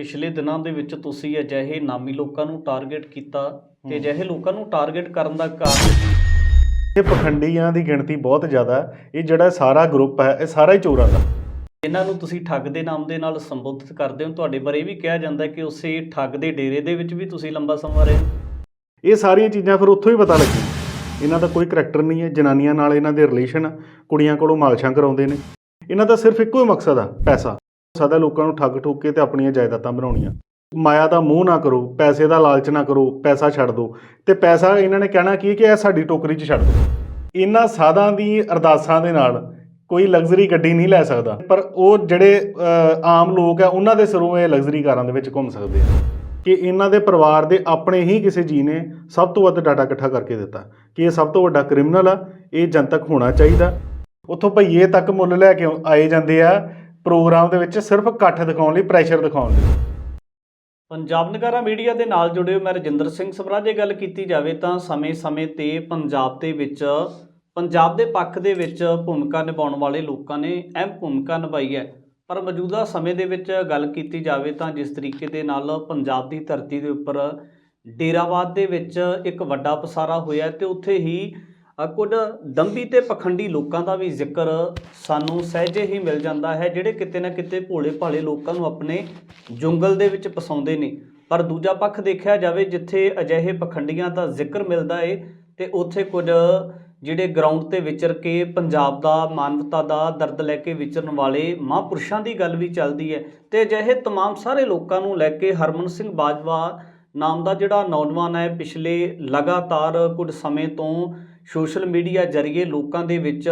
ਪਿਛਲੇ ਦਿਨਾਂ ਦੇ ਵਿੱਚ ਤੁਸੀਂ ਅਜਿਹੇ ਨਾਮੀ ਲੋਕਾਂ ਨੂੰ ਟਾਰਗੇਟ ਕੀਤਾ ਤੇ ਅਜਿਹੇ ਲੋਕਾਂ ਨੂੰ ਟਾਰਗੇਟ ਕਰਨ ਦਾ ਕਾਰਨ ਇਹ ਪਖੰਡੀਆਂ ਦੀ ਗਿਣਤੀ ਬਹੁਤ ਜ਼ਿਆਦਾ ਹੈ। ਇਹ ਜਿਹੜਾ ਸਾਰਾ ਗਰੁੱਪ ਹੈ ਇਹ ਸਾਰਾ ਹੀ ਚੋਰਾਂ ਦਾ। ਇਹਨਾਂ ਨੂੰ ਤੁਸੀਂ ਠੱਗ ਦੇ ਨਾਮ ਦੇ ਨਾਲ ਸੰਬੋਧਿਤ ਕਰਦੇ ਹੋ। ਤੁਹਾਡੇ ਬਾਰੇ ਇਹ ਵੀ ਕਿਹਾ ਜਾਂਦਾ ਹੈ ਕਿ ਉਸੇ ਠੱਗ ਦੇ ਡੇਰੇ ਦੇ ਵਿੱਚ ਵੀ ਤੁਸੀਂ ਲੰਬਾ ਸਮਾਂ ਰਹੇ ਇਹ ਸਾਰੀਆਂ ਚੀਜ਼ਾਂ ਫਿਰ ਉੱਥੋਂ ਹੀ ਪਤਾ ਲੱਗੀ ਇਹਨਾਂ ਦਾ ਕੋਈ ਕਰੈਕਟਰ ਨਹੀਂ ਹੈ। ਜਨਾਨੀਆਂ ਨਾਲ ਇਹਨਾਂ ਦੇ ਰਿਲੇਸ਼ਨ ਕੁੜੀਆਂ ਕੋਲੋਂ ਮਾਲਸ਼ਾਂ ਕਰਾਉਂਦੇ ਨੇ। ਇਹਨਾਂ ਦਾ ਸਿਰਫ ਇੱਕੋ ਹੀ ਮਕਸਦ ਆ ਪੈਸਾ। ਸਦਾ ਲੋਕਾਂ ਨੂੰ ਠੱਗ ਠੋਕ ਕੇ ਤੇ ਆਪਣੀਆਂ ਜਾਇਦਾਦਾਂ ਬਣਾਉਣੀਆਂ। ਮਾਇਆ ਦਾ ਮੂੰਹ ਨਾ ਕਰੋ, ਪੈਸੇ ਦਾ ਲਾਲਚ ਨਾ ਕਰੋ, ਪੈਸਾ ਛੱਡ ਦਿਓ। ਤੇ ਪੈਸਾ ਇਹਨਾਂ ਨੇ ਕਹਿਣਾ ਕੀ ਕਿ ਇਹ ਸਾਡੀ ਟੋਕਰੀ 'ਚ ਛੱਡ ਦਿਓ। ਇਹਨਾਂ ਸਾਧਾਂ ਦੀ ਅਰਦਾਸਾਂ ਦੇ ਨਾਲ ਕੋਈ ਲਗਜ਼ਰੀ ਗੱਡੀ ਨਹੀਂ ਲੈ ਸਕਦਾ। ਪਰ ਉਹ ਜਿਹੜੇ ਆਮ ਲੋਕ ਆ ਉਹਨਾਂ ਦੇ ਸਿਰੋਂ ਇਹ ਲਗਜ਼ਰੀ ਕਾਰਾਂ ਦੇ ਵਿੱਚ ਘੁੰਮ ਸਕਦੇ ਆ। ਕਿ ਇਹਨਾਂ ਦੇ ਪਰਿਵਾਰ ਦੇ ਆਪਣੇ ਹੀ ਕਿਸੇ ਜੀ ਨੇ ਸਭ ਤੋਂ ਵੱਧ ਡਾਟਾ ਇਕੱਠਾ ਕਰਕੇ ਦਿੱਤਾ ਕਿ ਇਹ ਸਭ ਤੋਂ ਵੱਡਾ ਕ੍ਰਿਮੀਨਲ ਆ, ਇਹ ਜਨਤਕ ਹੋਣਾ ਚਾਹੀਦਾ। ਉੱਥੋਂ ਭਈਏ ਤੱਕ ਮੁੱਲ ਲੈ ਕੇ ਆਏ ਜਾਂਦੇ ਆ ਪ੍ਰੋਗਰਾਮ ਦੇ ਵਿੱਚ ਸਿਰਫ ਇਕੱਠ ਦਿਖਾਉਣ ਲਈ ਪ੍ਰੈਸ਼ਰ ਦਿਖਾਉਣ ਲਈ। ਪੰਜਾਬ ਨਗਾਰਾ ਮੀਡੀਆ ਦੇ ਨਾਲ ਜੁੜੇ ਹੋ ਮੈਂ ਰਜਿੰਦਰ ਸਿੰਘ ਸਵਰਾ ਜੇ ਗੱਲ ਕੀਤੀ ਜਾਵੇ ਤਾਂ ਸਮੇਂ-ਸਮੇਂ ਤੇ ਪੰਜਾਬ ਦੇ ਵਿੱਚ, ਪੰਜਾਬ ਦੇ ਪੱਖ ਦੇ ਵਿੱਚ ਭੂਮਿਕਾ ਨਿਭਾਉਣ ਵਾਲੇ ਲੋਕਾਂ ਨੇ ਅਹਿਮ ਭੂਮਿਕਾ ਨਿਭਾਈ ਹੈ। ਪਰ ਮੌਜੂਦਾ ਸਮੇਂ ਦੇ ਵਿੱਚ ਗੱਲ ਕੀਤੀ ਜਾਵੇ ਤਾਂ ਜਿਸ ਤਰੀਕੇ ਦੇ ਨਾਲ ਪੰਜਾਬ ਦੀ ਧਰਤੀ ਦੇ ਉੱਪਰ ਡੇਰਾਵਾਦ ਦੇ ਵਿੱਚ ਇੱਕ ਵੱਡਾ ਪਸਾਰਾ ਹੋਇਆ ਹੈ ਤੇ ਉੱਥੇ ਹੀ ਕੁਝ ਦੰਭੀ ਤੇ ਪਖੰਡੀ ਲੋਕਾਂ ਦਾ ਵੀ ਜ਼ਿਕਰ ਸਾਨੂੰ ਸਹਿਜੇ ਹੀ ਮਿਲ ਜਾਂਦਾ ਹੈ ਜਿਹੜੇ ਕਿਤੇ ਨਾ ਕਿਤੇ ਭੋਲੇ ਭਾਲੇ ਲੋਕਾਂ ਨੂੰ ਆਪਣੇ ਜੰਗਲ ਦੇ ਵਿੱਚ ਫਸਾਉਂਦੇ ਨੇ ਪਰ ਦੂਜਾ ਪੱਖ ਦੇਖਿਆ ਜਾਵੇ ਜਿੱਥੇ ਅਜਿਹੇ ਪਖੰਡੀਆਂ ਦਾ ਜ਼ਿਕਰ ਮਿਲਦਾ ਏ ਤੇ ਉੱਥੇ ਕੁਝ ਜਿਹੜੇ ਗਰਾਊਂਡ ਤੇ ਵਿਚਰ ਕੇ ਪੰਜਾਬ ਦਾ ਮਾਨਵਤਾ ਦਾ ਦਰਦ ਲੈ ਕੇ ਵਿਚਰਨ ਵਾਲੇ ਮਹਾਂਪੁਰਸ਼ਾਂ ਦੀ ਗੱਲ ਵੀ ਚੱਲਦੀ ਹੈ ਤੇ ਅਜਿਹੇ तमाम ਸਾਰੇ ਲੋਕਾਂ ਨੂੰ ਲੈ ਕੇ ਹਰਮਨ ਸਿੰਘ ਬਾਜਵਾ ਨਾਮ ਦਾ ਜਿਹੜਾ ਨੌਜਵਾਨ ਹੈ ਪਿਛਲੇ ਲਗਾਤਾਰ ਕੁਝ ਸਮੇਂ ਤੋਂ ਸੋਸ਼ਲ ਮੀਡੀਆ ਜ਼ਰੀਏ ਲੋਕਾਂ ਦੇ ਵਿੱਚ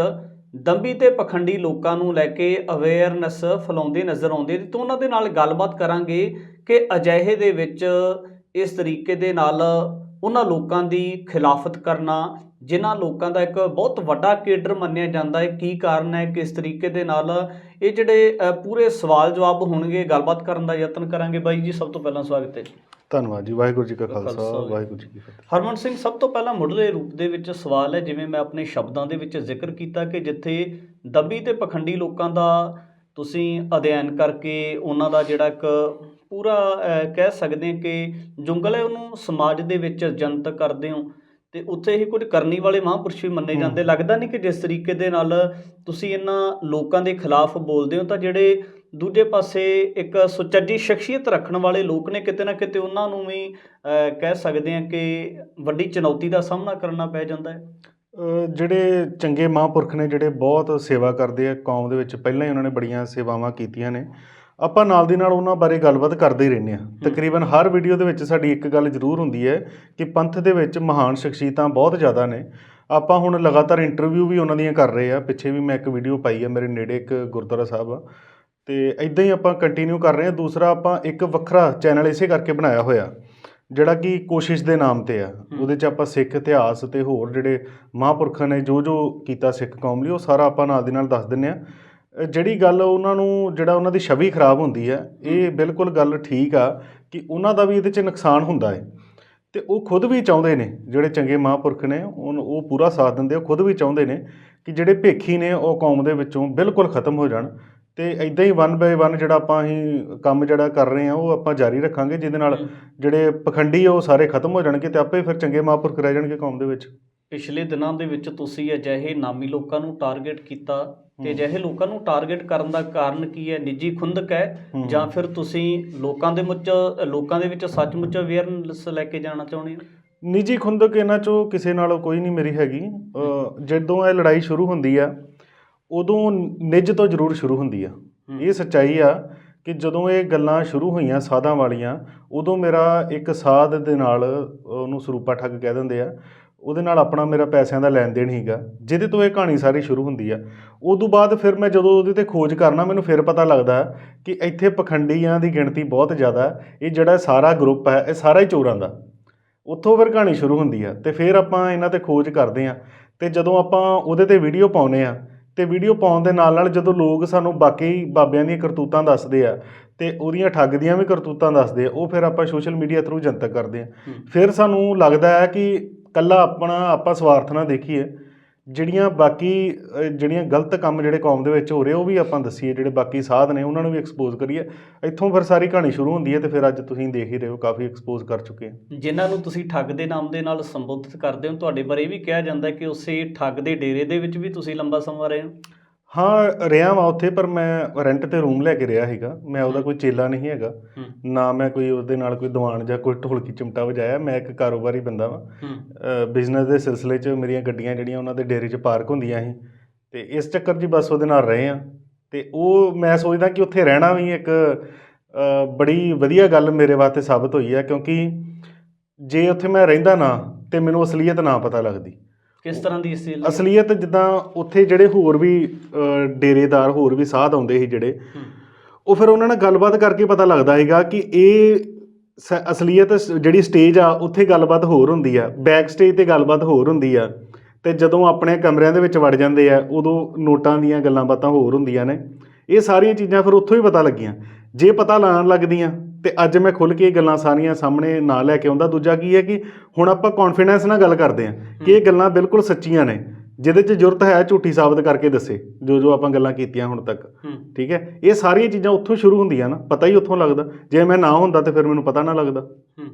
ਦੰਬੀ ਤੇ ਪਖੰਡੀ ਲੋਕਾਂ ਨੂੰ ਲੈ ਕੇ ਅਵੇਅਰਨੈਸ ਫੈਲਾਉਂਦੇ ਨਜ਼ਰ ਆਉਂਦੇ ਨੇ। ਤਾਂ ਉਹਨਾਂ ਦੇ ਨਾਲ ਗੱਲਬਾਤ ਕਰਾਂਗੇ ਕਿ ਅਜਿਹੇ ਦੇ ਵਿੱਚ ਇਸ ਤਰੀਕੇ ਦੇ ਨਾਲ ਉਹਨਾਂ ਲੋਕਾਂ ਦੀ ਖਿਲਾਫਤ ਕਰਨਾ, ਜਿਨ੍ਹਾਂ ਲੋਕਾਂ ਦਾ ਇੱਕ ਬਹੁਤ ਵੱਡਾ ਕੇਡਰ ਮੰਨਿਆ ਜਾਂਦਾ ਹੈ, ਕੀ ਕਾਰਨ ਹੈ, ਕਿਸ ਤਰੀਕੇ ਦੇ ਨਾਲ ਇਹ ਜਿਹੜੇ ਪੂਰੇ ਸਵਾਲ ਜਵਾਬ ਹੋਣਗੇ, ਗੱਲਬਾਤ ਕਰਨ ਦਾ ਯਤਨ ਕਰਾਂਗੇ। ਬਾਈ ਜੀ, ਸਭ ਤੋਂ ਪਹਿਲਾਂ ਸਵਾਗਤ ਹੈ ਜੀ। ਧੰਨਵਾਦ ਜੀ ਵਾਹਿਗੁਰੂ ਜੀ ਕਾ ਖਾਲਸਾ ਵਾਹਿਗੁਰੂ ਜੀ ਕੀ ਫਤਿਹ। ਹਰਮਨ ਸਿੰਘ ਸਭ ਤੋਂ ਪਹਿਲਾਂ ਮੁੱਢਲੇ ਰੂਪ ਦੇ ਵਿੱਚ ਸਵਾਲ ਹੈ ਜਿਵੇਂ ਮੈਂ ਆਪਣੇ ਸ਼ਬਦਾਂ ਦੇ ਵਿੱਚ ਜ਼ਿਕਰ ਕੀਤਾ ਕਿ ਜਿੱਥੇ ਦੱਬੀ ਤੇ ਪਖੰਡੀ ਲੋਕਾਂ ਦਾ ਤੁਸੀਂ ਅਧਿਐਨ ਕਰਕੇ ਉਹਨਾਂ ਦਾ ਜਿਹੜਾ ਇੱਕ ਪੂਰਾ ਕਹਿ ਸਕਦੇ ਕਿ ਜੰਗਲ ਹੈ ਉਹਨੂੰ ਸਮਾਜ ਦੇ ਵਿੱਚ ਜਨਤਕ ਕਰਦੇ ਹੋ ਤੇ ਉੱਥੇ ਹੀ ਕੁਝ ਕਰਨੀ ਵਾਲੇ ਮਹਾਂਪੁਰਸ਼ ਵੀ ਮੰਨੇ। ਜਾਂਦੇ। ਲੱਗਦਾ ਨਹੀਂ ਕਿ ਜਿਸ ਤਰੀਕੇ ਦੇ ਨਾਲ ਤੁਸੀਂ ਇਹਨਾਂ ਲੋਕਾਂ ਦੇ ਖਿਲਾਫ ਬੋਲਦੇ ਹੋ ਤਾਂ ਜਿਹੜੇ ਦੂਜੇ ਪਾਸੇ ਇੱਕ ਸੁਚੱਜੀ ਸ਼ਖਸੀਅਤ ਰੱਖਣ ਵਾਲੇ ਲੋਕ ਨੇ ਕਿਤੇ ਨਾ ਕਿਤੇ ਉਹਨਾਂ ਨੂੰ ਵੀ ਕਹਿ ਸਕਦੇ ਹਾਂ ਕਿ ਵੱਡੀ ਚੁਣੌਤੀ ਦਾ ਸਾਹਮਣਾ ਕਰਨਾ ਪੈ ਜਾਂਦਾ ਹੈ। ਜਿਹੜੇ ਚੰਗੇ ਮਹਾਂਪੁਰਖ ਨੇ ਜਿਹੜੇ ਬਹੁਤ ਸੇਵਾ ਕਰਦੇ ਆ ਕੌਮ ਦੇ ਵਿੱਚ ਪਹਿਲਾਂ ਹੀ ਉਹਨਾਂ ਨੇ ਬੜੀਆਂ ਸੇਵਾਵਾਂ ਕੀਤੀਆਂ ਨੇ। ਆਪਾਂ ਨਾਲ ਦੀ ਨਾਲ ਉਹਨਾਂ ਬਾਰੇ ਗੱਲਬਾਤ ਕਰਦੇ ਹੀ ਰਹਿੰਦੇ ਆ ਤਕਰੀਬਨ ਹਰ ਵੀਡੀਓ ਦੇ ਵਿੱਚ ਸਾਡੀ ਇੱਕ ਗੱਲ ਜ਼ਰੂਰ ਹੁੰਦੀ ਹੈ ਕਿ ਪੰਥ ਦੇ ਵਿੱਚ ਮਹਾਨ ਸ਼ਖਸੀਅਤਾਂ ਬਹੁਤ ਜ਼ਿਆਦਾ ਨੇ। ਆਪਾਂ ਹੁਣ ਲਗਾਤਾਰ ਇੰਟਰਵਿਊ ਵੀ ਉਹਨਾਂ ਦੀਆਂ ਕਰ ਰਹੇ ਆ ਪਿੱਛੇ ਵੀ ਮੈਂ ਇੱਕ ਵੀਡੀਓ ਪਾਈ ਆ ਮੇਰੇ ਨੇੜੇ ਇੱਕ ਗੁਰਦੁਆਰਾ ਸਾਹਿਬ ਆ। ਤੇ ਇਦਾਂ ਹੀ ਆਪਾਂ ਕੰਟੀਨਿਊ ਕਰ ਰਹੇ ਆ ਦੂਸਰਾ ਆਪਾਂ ਇੱਕ ਵੱਖਰਾ ਚੈਨਲ ਇਸੇ ਕਰਕੇ ਬਣਾਇਆ ਹੋਇਆ ਜਿਹੜਾ ਕਿ ਕੋਸ਼ਿਸ਼ ਦੇ ਨਾਮ ਤੇ ਆ। ਉਹਦੇ 'ਚ ਆਪਾਂ ਸਿੱਖ ਇਤਿਹਾਸ ਤੇ ਹੋਰ ਜਿਹੜੇ ਮਹਾਂਪੁਰਖਾਂ ਨੇ ਜੋ ਜੋ ਕੀਤਾ ਸਿੱਖ ਕੌਮ ਲਈ ਉਹ ਸਾਰਾ ਆਪਾਂ ਨਾਲ ਦੀ ਨਾਲ ਦੱਸ ਦਿੰਨੇ ਆ ਜਿਹੜੀ ਗੱਲ ਉਹਨਾਂ ਨੂੰ ਜਿਹੜਾ ਉਹਨਾਂ ਦੀ ਛਵੀ ਖਰਾਬ ਹੁੰਦੀ ਹੈ ਇਹ ਬਿਲਕੁਲ ਗੱਲ ਠੀਕ ਆ ਕਿ ਉਹਨਾਂ ਦਾ ਵੀ ਇਹਦੇ 'ਚ ਨੁਕਸਾਨ ਹੁੰਦਾ ਹੈ। ਤੇ ਉਹ ਖੁਦ ਵੀ ਚਾਹੁੰਦੇ ਨੇ ਜਿਹੜੇ ਚੰਗੇ ਮਹਾਂਪੁਰਖ ਨੇ ਉਹ ਪੂਰਾ ਸਾਥ ਦਿੰਦੇ ਉਹ ਖੁਦ ਵੀ ਚਾਹੁੰਦੇ ਨੇ ਕਿ ਜਿਹੜੇ ਭੇਖੀ ਨੇ ਉਹ ਕੌਮ ਦੇ ਵਿੱਚੋਂ ਬਿਲਕੁਲ ਖਤਮ ਹੋ ਜਾਣ। ਤੇ ਇਦਾਂ ਹੀ ਵਨ ਬਾਏ ਵਨ ਜਿਹੜਾ ਆਪਾਂ ਅਸੀਂ ਕੰਮ ਜਿਹੜਾ ਕਰ ਰਹੇ ਆ ਉਹ ਆਪਾਂ ਜਾਰੀ ਰੱਖਾਂਗੇ ਜਿਹਦੇ ਨਾਲ ਜਿਹੜੇ ਪਖੰਡੀ ਆ ਉਹ ਸਾਰੇ ਖਤਮ ਹੋ ਜਾਣਗੇ ਤੇ ਆਪੇ ਫਿਰ ਚੰਗੇ ਮਹਾਂਪੁਰਖ ਰਹਿ ਜਾਣਗੇ ਕੌਮ ਦੇ ਵਿੱਚ। ਪਿਛਲੇ ਦਿਨਾਂ ਦੇ ਵਿੱਚ ਤੁਸੀਂ ਅਜਿਹੇ ਨਾਮੀ ਲੋਕਾਂ ਨੂੰ ਟਾਰਗੇਟ ਕੀਤਾ ਤੇ। ਅਜਿਹੇ ਲੋਕਾਂ ਨੂੰ ਟਾਰਗੇਟ ਕਰਨ ਦਾ ਕਾਰਨ ਕੀ ਹੈ? ਨਿੱਜੀ ਖੁੰਦਕ ਹੈ। ਜਾਂ ਫਿਰ ਤੁਸੀਂ ਲੋਕਾਂ ਦੇ ਮੁੱਚ ਲੋਕਾਂ ਦੇ ਵਿੱਚ ਸੱਚਮੁੱਚ ਅਵੇਅਰਨੈਸ ਲੈ ਕੇ ਜਾਣਾ ਚਾਹੁੰਦੇ ਹੋ? ਨਿੱਜੀ ਖੁੰਦਕ ਇਹਨਾਂ ਚੋਂ ਕਿਸੇ ਨਾਲ ਕੋਈ ਨਹੀਂ ਮੇਰੀ ਹੈਗੀ। ਜਦੋਂ ਇਹ ਲੜਾਈ ਸ਼ੁਰੂ ਹੁੰਦੀ ਆ ਉਦੋਂ ਨਿੱਜ ਤੋਂ ਜ਼ਰੂਰ ਸ਼ੁਰੂ ਹੁੰਦੀ ਆ। ਇਹ ਸੱਚਾਈ ਆ ਕਿ ਜਦੋਂ ਇਹ ਗੱਲਾਂ ਸ਼ੁਰੂ ਹੋਈਆਂ ਸਾਧਾਂ ਵਾਲੀਆਂ ਉਦੋਂ ਮੇਰਾ ਇੱਕ ਸਾਧ ਦੇ ਨਾਲ ਉਹਨੂੰ ਸਰੂਪਾ ਠੱਗ ਕਹਿ ਦਿੰਦੇ ਆ। ਉਹਦੇ ਨਾਲ ਆਪਣਾ ਮੇਰਾ ਪੈਸਿਆਂ ਦਾ ਲੈਣ ਦੇਣ ਹੀਗਾ ਜਿਹਦੇ ਤੋਂ ਇਹ ਕਹਾਣੀ ਸਾਰੀ ਸ਼ੁਰੂ ਹੁੰਦੀ ਆ। ਉਦੋਂ ਬਾਅਦ ਫਿਰ ਮੈਂ ਜਦੋਂ ਉਹਦੇ ਤੇ ਖੋਜ ਕਰਨਾ ਮੈਨੂੰ ਫਿਰ ਪਤਾ ਲੱਗਦਾ ਕਿ ਇੱਥੇ ਪਖੰਡੀਆਂ ਦੀ ਗਿਣਤੀ ਬਹੁਤ ਜ਼ਿਆਦਾ। ਇਹ ਜਿਹੜਾ ਸਾਰਾ ਗਰੁੱਪ ਹੈ ਇਹ ਸਾਰਾ ਹੀ ਚੋਰਾਂ ਦਾ। ਉੱਥੋਂ ਫਿਰ ਕਹਾਣੀ ਸ਼ੁਰੂ ਹੁੰਦੀ ਆ ਤੇ ਫਿਰ ਆਪਾਂ ਇਹਨਾਂ ਤੇ ਖੋਜ ਕਰਦੇ ਆ। ਤੇ ਜਦੋਂ ਆਪਾਂ ਉਹਦੇ ਤੇ ਵੀਡੀਓ ਪਾਉਨੇ ਆ ਤੇ ਵੀਡੀਓ ਪਾਉਣ ਦੇ ਨਾਲ ਨਾਲ ਜਦੋਂ ਲੋਕ ਸਾਨੂੰ ਬਾਕੀ ਬਾਬਿਆਂ ਦੀਆਂ ਕਰਤੂਤਾਂ ਦੱਸਦੇ ਆ ਤੇ ਉਹਦੀਆਂ ਠੱਗ ਦੀਆਂ ਵੀ ਕਰਤੂਤਾਂ ਦੱਸਦੇ ਆ ਉਹ ਫਿਰ ਆਪਾਂ ਸੋਸ਼ਲ ਮੀਡੀਆ ਥਰੂ ਜਨਤਕ ਕਰਦੇ ਆ। ਫਿਰ ਸਾਨੂੰ ਲੱਗਦਾ ਹੈ ਕਿ ਕੱਲਾ ਆਪਣਾ ਆਪਾਂ ਸਵਾਰਥ ਨਾ ਦੇਖੀਏ ਜਿਹੜੀਆਂ ਬਾਕੀ ਅ, ਜਿਹੜੀਆਂ ਗਲਤ ਕੰਮ ਜਿਹੜੇ ਕੌਮ ਦੇ ਵਿੱਚ ਹੋ ਰਹੇ ਉਹ ਵੀ ਆਪਾਂ ਦੱਸੀਏ ਜਿਹੜੇ ਬਾਕੀ ਸਾਧ ਨੇ ਉਹਨਾਂ ਨੂੰ ਵੀ ਐਕਸਪੋਜ਼ ਕਰੀਏ। ਇੱਥੋਂ ਫਿਰ ਸਾਰੀ ਕਹਾਣੀ ਸ਼ੁਰੂ ਹੁੰਦੀ ਹੈ ਤੇ ਫਿਰ ਅੱਜ ਤੁਸੀਂ ਦੇਖ ਹੀ ਰਹੇ ਹੋ ਕਾਫੀ ਐਕਸਪੋਜ਼ ਕਰ ਚੁੱਕੇ ਹਾਂ। ਜਿਨ੍ਹਾਂ ਨੂੰ ਤੁਸੀਂ ਠੱਗ ਦੇ ਨਾਮ ਦੇ ਨਾਲ ਸੰਬੋਧਿਤ ਕਰਦੇ ਹੋ ਤੁਹਾਡੇ ਬਾਰੇ ਇਹ ਵੀ ਕਿਹਾ ਜਾਂਦਾ ਹੈ ਕਿ ਉਸੇ ਠੱਗ ਦੇ ਡੇਰੇ ਦੇ ਵਿੱਚ ਵੀ ਤੁਸੀਂ ਲੰਬਾ ਸਮਾਂ ਰਹੇ ਹੋ। ਹਾਂ ਰਿਹਾ ਵਾਂ ਉੱਥੇ ਪਰ ਮੈਂ ਰੈਂਟ ਤੇ ਰੂਮ ਲੈ ਕੇ ਰਿਹਾ ਸੀਗਾ। ਮੈਂ ਉਹਦਾ ਕੋਈ ਚੇਲਾ ਨਹੀਂ ਹੈਗਾ। ਨਾ ਮੈਂ ਕੋਈ ਉਹਦੇ ਨਾਲ ਕੋਈ ਦੀਵਾਨ ਜਾਂ ਕੋਈ ਢੋਲਕੀ ਚਿਮਟਾ ਵਜਾਇਆ। ਮੈਂ ਇੱਕ ਕਾਰੋਬਾਰੀ ਬੰਦਾ ਵਾਂ। ਬਿਜ਼ਨਸ ਦੇ ਸਿਲਸਿਲੇ 'ਚ ਮੇਰੀਆਂ ਗੱਡੀਆਂ ਜਿਹੜੀਆਂ ਉਹਨਾਂ ਦੇ ਡੇਰੇ 'ਚ ਪਾਰਕ ਹੁੰਦੀਆਂ ਸੀ। ਤੇ ਇਸ ਚੱਕਰ 'ਚ ਬਸ ਉਹਦੇ ਨਾਲ ਰਹੇ ਆ। ਤੇ ਉਹ ਮੈਂ ਸੋਚਦਾ ਕਿ ਉੱਥੇ ਰਹਿਣਾ ਵੀ ਇੱਕ ਬੜੀ ਵਧੀਆ ਗੱਲ ਮੇਰੇ ਵਾਸਤੇ ਸਾਬਤ ਹੋਈ ਹੈ ਕਿਉਂਕਿ ਜੇ ਉੱਥੇ ਮੈਂ ਰਹਿੰਦਾ ਨਾ ਤੇ ਮੈਨੂੰ ਅਸਲੀਅਤ ਨਾ ਪਤਾ ਲੱਗਦੀ। ਕਿਸ ਤਰ੍ਹਾਂ ਦੀ ਸੀ ਅਸਲੀਅਤ ਜਿੱਦਾਂ ਉੱਥੇ ਜਿਹੜੇ ਹੋਰ ਵੀ ਡੇਰੇਦਾਰ ਹੋਰ ਵੀ ਸਾਧ ਆਉਂਦੇ ਸੀ ਜਿਹੜੇ ਉਹ ਫਿਰ ਉਹਨਾਂ ਨਾਲ ਗੱਲਬਾਤ ਕਰਕੇ ਪਤਾ ਲੱਗਦਾ ਹੈਗਾ ਕਿ ਇਹ ਅਸਲੀਅਤ ਜਿਹੜੀ ਸਟੇਜ ਆ ਉੱਥੇ ਗੱਲਬਾਤ ਹੋਰ ਹੁੰਦੀ ਆ। ਬੈਕ ਸਟੇਜ ਤੇ ਗੱਲਬਾਤ ਹੋਰ ਹੁੰਦੀ ਆ। ਤੇ ਜਦੋਂ ਆਪਣੇ ਕਮਰਿਆਂ ਦੇ ਵਿੱਚ ਵੜ ਜਾਂਦੇ ਆ ਉਦੋਂ ਨੋਟਾਂ ਦੀਆਂ ਗੱਲਾਂ ਬਾਤਾਂ ਹੋਰ ਹੁੰਦੀਆਂ ਨੇ। ਇਹ ਸਾਰੀਆਂ ਚੀਜ਼ਾਂ ਫਿਰ ਉੱਥੋਂ ਹੀ ਪਤਾ ਲੱਗੀਆਂ। ਜੇ ਪਤਾ ਲਾਣ ਲੱਗਦੀਆਂ ਤੇ ਅੱਜ ਮੈਂ ਖੁੱਲ ਕੇ ਇਹ ਗੱਲਾਂ ਸਾਰੀਆਂ ਸਾਹਮਣੇ ਨਾ ਲੈ ਕੇ ਆਉਂਦਾ। ਦੂਜਾ ਕੀ ਹੈ ਕਿ ਹੁਣ ਆਪਾਂ ਕੌਨਫੀਡੈਂਸ ਨਾਲ ਗੱਲ ਕਰਦੇ ਆ ਕਿ ਇਹ ਗੱਲਾਂ ਬਿਲਕੁਲ ਸੱਚੀਆਂ ਨੇ ਜਿਹਦੇ 'ਚ ਜ਼ਰੂਰਤ ਹੈ ਝੂਠੀ ਸਾਬਤ ਕਰਕੇ ਦੱਸੇ ਜੋ ਜੋ ਆਪਾਂ ਗੱਲਾਂ ਕੀਤੀਆਂ ਹੁਣ ਤੱਕ। ਹੂੰ। ਠੀਕ ਹੈ? ਇਹ ਸਾਰੀਆਂ ਚੀਜ਼ਾਂ ਉੱਥੋਂ ਸ਼ੁਰੂ ਹੁੰਦੀਆਂ ਨਾ ਪਤਾ ਹੀ ਉੱਥੋਂ ਲੱਗਦਾ। ਜੇ ਮੈਂ ਨਾ ਹੁੰਦਾ ਤੇ ਫਿਰ ਮੈਨੂੰ ਪਤਾ ਨਾ ਲੱਗਦਾ। ਹੂੰ।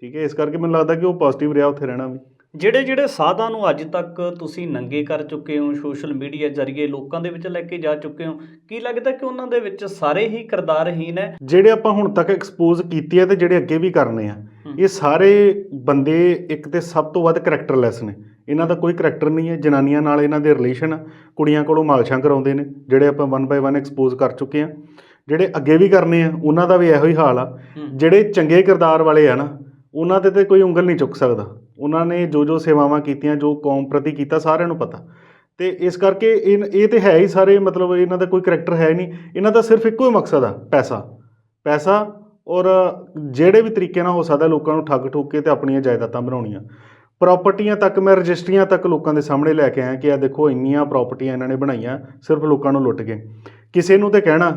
ਠੀਕ ਹੈ? ਇਸ ਕਰਕੇ ਮੈਨੂੰ ਲੱਗਦਾ ਕਿ ਉਹ ਪੋਜ਼ਿਟਿਵ ਰਿਹਾ ਉੱਥੇ ਰਹਿਣਾ ਵੀ। ਜਿਹੜੇ ਜਿਹੜੇ ਸਾਧਾਂ ਨੂੰ ਅੱਜ ਤੱਕ ਤੁਸੀਂ ਨੰਗੇ ਕਰ ਚੁੱਕੇ ਹੋ ਸੋਸ਼ਲ ਮੀਡੀਆ ਜ਼ਰੀਏ ਲੋਕਾਂ ਦੇ ਵਿੱਚ ਲੈ ਕੇ ਜਾ ਚੁੱਕੇ ਹੋ ਕੀ ਲੱਗਦਾ ਕਿ ਉਹਨਾਂ ਦੇ ਵਿੱਚ ਸਾਰੇ ਹੀ ਕਿਰਦਾਰਹੀਨ ਹੈ? ਜਿਹੜੇ ਆਪਾਂ ਹੁਣ ਤੱਕ ਐਕਸਪੋਜ਼ ਕੀਤੇ ਆ ਤੇ ਜਿਹੜੇ ਅੱਗੇ ਵੀ ਕਰਨੇ ਆ ਹੂੰ। ਇਹ ਸਾਰੇ ਬੰਦੇ ਇੱਕ ਤੇ ਸਭ ਤੋਂ ਵੱਧ ਕਰੈਕਟਰਲੈਸ ਨੇ। ਇਹਨਾਂ ਦਾ ਕੋਈ ਕਰੈਕਟਰ ਨਹੀਂ ਹੈ ਜਨਾਨੀਆਂ ਨਾਲ ਇਹਨਾਂ ਦੇ ਰਿਲੇਸ਼ਨ ਕੁੜੀਆਂ ਕੋਲੋਂ ਮਾਲਸ਼ਾਂ ਕਰਾਉਂਦੇ ਨੇ ਜਿਹੜੇ ਆਪਾਂ ਵਨ ਬਾਏ ਵਨ ਐਕਸਪੋਜ਼ ਕਰ ਚੁੱਕੇ ਆ। ਜਿਹੜੇ ਅੱਗੇ ਵੀ ਕਰਨੇ ਆ ਉਹਨਾਂ ਦਾ ਵੀ ਇਹੋ ਹੀ ਹਾਲ ਆ। ਹੂੰ। ਜਿਹੜੇ ਚੰਗੇ ਕਿਰਦਾਰ ਵਾਲੇ ਆ ਨਾ ਉਹਨਾਂ ਤੇ ਤੇ ਕੋਈ ਉਂਗਲ ਨਹੀਂ ਚੁੱਕ ਸਕਦਾ। ਉਹਨਾਂ ਨੇ ਜੋ ਜੋ ਸੇਵਾਵਾਂ ਕੀਤੀਆਂ, ਜੋ ਕੌਮ ਪ੍ਰਤੀ ਕੀਤਾ, ਸਾਰਿਆਂ ਨੂੰ ਪਤਾ। ਤੇ ਇਸ ਕਰਕੇ ਇਹ ਇਹ ਤੇ ਹੈ ਹੀ ਸਾਰੇ, ਮਤਲਬ ਇਹਨਾਂ ਦਾ ਕੋਈ ਕਰੈਕਟਰ ਹੈ ਨਹੀਂ। ਇਹਨਾਂ ਦਾ ਸਿਰਫ ਇੱਕੋ ਹੀ ਮਕਸਦ ਆ, ਪੈਸਾ। ਪੈਸਾ ਔਰ ਜਿਹੜੇ ਵੀ ਤਰੀਕੇ ਨਾਲ ਹੋ ਸਕਦਾ ਲੋਕਾਂ ਨੂੰ ਠੱਗ ਠੋਕ ਕੇ ਤੇ ਆਪਣੀਆਂ ਜਾਇਦਾਦਾਂ ਬਣਾਉਣੀਆਂ। ਪ੍ਰਾਪਰਟੀਆਂ ਤੱਕ ਮੈਂ, ਰਜਿਸਟਰੀਆਂ ਤੱਕ ਲੋਕਾਂ ਦੇ ਸਾਹਮਣੇ ਲੈ ਕੇ ਆਇਆ ਕਿ ਆ ਦੇਖੋ ਇੰਨੀਆਂ ਪ੍ਰਾਪਰਟੀਆਂ ਇਹਨਾਂ ਨੇ ਬਣਾਈਆਂ, ਸਿਰਫ ਲੋਕਾਂ ਨੂੰ ਲੁੱਟ ਕੇ ਕਿਸੇ ਨੂੰ ਤੇ ਕਹਿਣਾ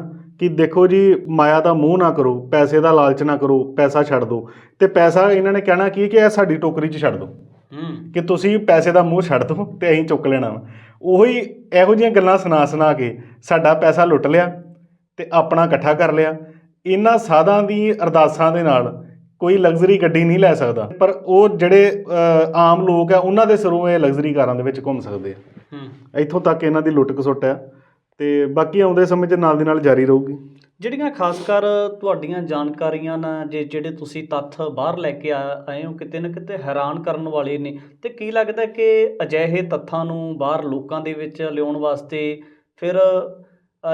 ਕਿ ਦੇਖੋ ਜੀ ਮਾਇਆ ਦਾ ਮੂੰਹ ਨਾ ਕਰੋ ਪੈਸੇ ਦਾ ਲਾਲਚ ਨਾ ਕਰੋ ਪੈਸਾ ਛੱਡ ਦਿਓ। ਤੇ ਪੈਸਾ ਇਹਨਾਂ ਨੇ ਕਹਿਣਾ ਕੀ ਕਿ ਇਹ ਸਾਡੀ ਟੋਕਰੀ 'ਚ ਛੱਡ ਦਿਓ। ਕਿ ਤੁਸੀਂ ਪੈਸੇ ਦਾ ਮੂੰਹ ਛੱਡ ਦਿਓ ਤੇ ਅਸੀਂ ਚੁੱਕ ਲੈਣਾ ਉਹੀ ਇਹੋ ਜਿਹੀਆਂ ਗੱਲਾਂ ਸੁਣਾ ਸੁਣਾ ਕੇ ਸਾਡਾ ਪੈਸਾ ਲੁੱਟ ਲਿਆ ਤੇ ਆਪਣਾ ਇਕੱਠਾ ਕਰ ਲਿਆ। ਇਹਨਾਂ ਸਾਧਾਂ ਦੀ ਅਰਦਾਸਾਂ ਦੇ ਨਾਲ ਕੋਈ ਲਗਜ਼ਰੀ ਗੱਡੀ ਨਹੀਂ ਲੈ ਸਕਦਾ। ਪਰ ਉਹ ਜਿਹੜੇ ਆਮ ਲੋਕ ਆ ਉਹਨਾਂ ਦੇ ਸਿਰੋਂ ਇਹ ਲਗਜ਼ਰੀ ਕਾਰਾਂ ਦੇ ਵਿੱਚ ਘੁੰਮ ਸਕਦੇ ਆ। ਹੂੰ। ਇੱਥੋਂ ਤੱਕ ਇਹਨਾਂ ਦੀ ਲੁੱਟ ਖਸੁੱਟ ਆ। ਤੇ ਬਾਕੀ ਆਉਂਦੇ ਸਮੇਂ 'ਚ ਨਾਲ ਦੀ ਨਾਲ ਜਾਰੀ ਰਹੂਗੀ। ਜਿਹੜੀਆਂ ਖਾਸ ਕਰ ਤੁਹਾਡੀਆਂ ਜਾਣਕਾਰੀਆਂ ਨਾ, ਜੇ ਜਿਹੜੇ ਤੁਸੀਂ ਤੱਥ ਬਾਹਰ ਲੈ ਕੇ ਆ- ਆਏ ਹੋ, ਕਿਤੇ ਨਾ ਕਿਤੇ ਹੈਰਾਨ ਕਰਨ ਵਾਲੇ ਨੇ, ਤੇ ਕੀ ਲੱਗਦਾ ਕਿ ਅਜਿਹੇ ਤੱਥਾਂ ਨੂੰ ਬਾਹਰ ਲੋਕਾਂ ਦੇ ਵਿੱਚ ਲਿਆਉਣ ਵਾਸਤੇ ਫਿਰ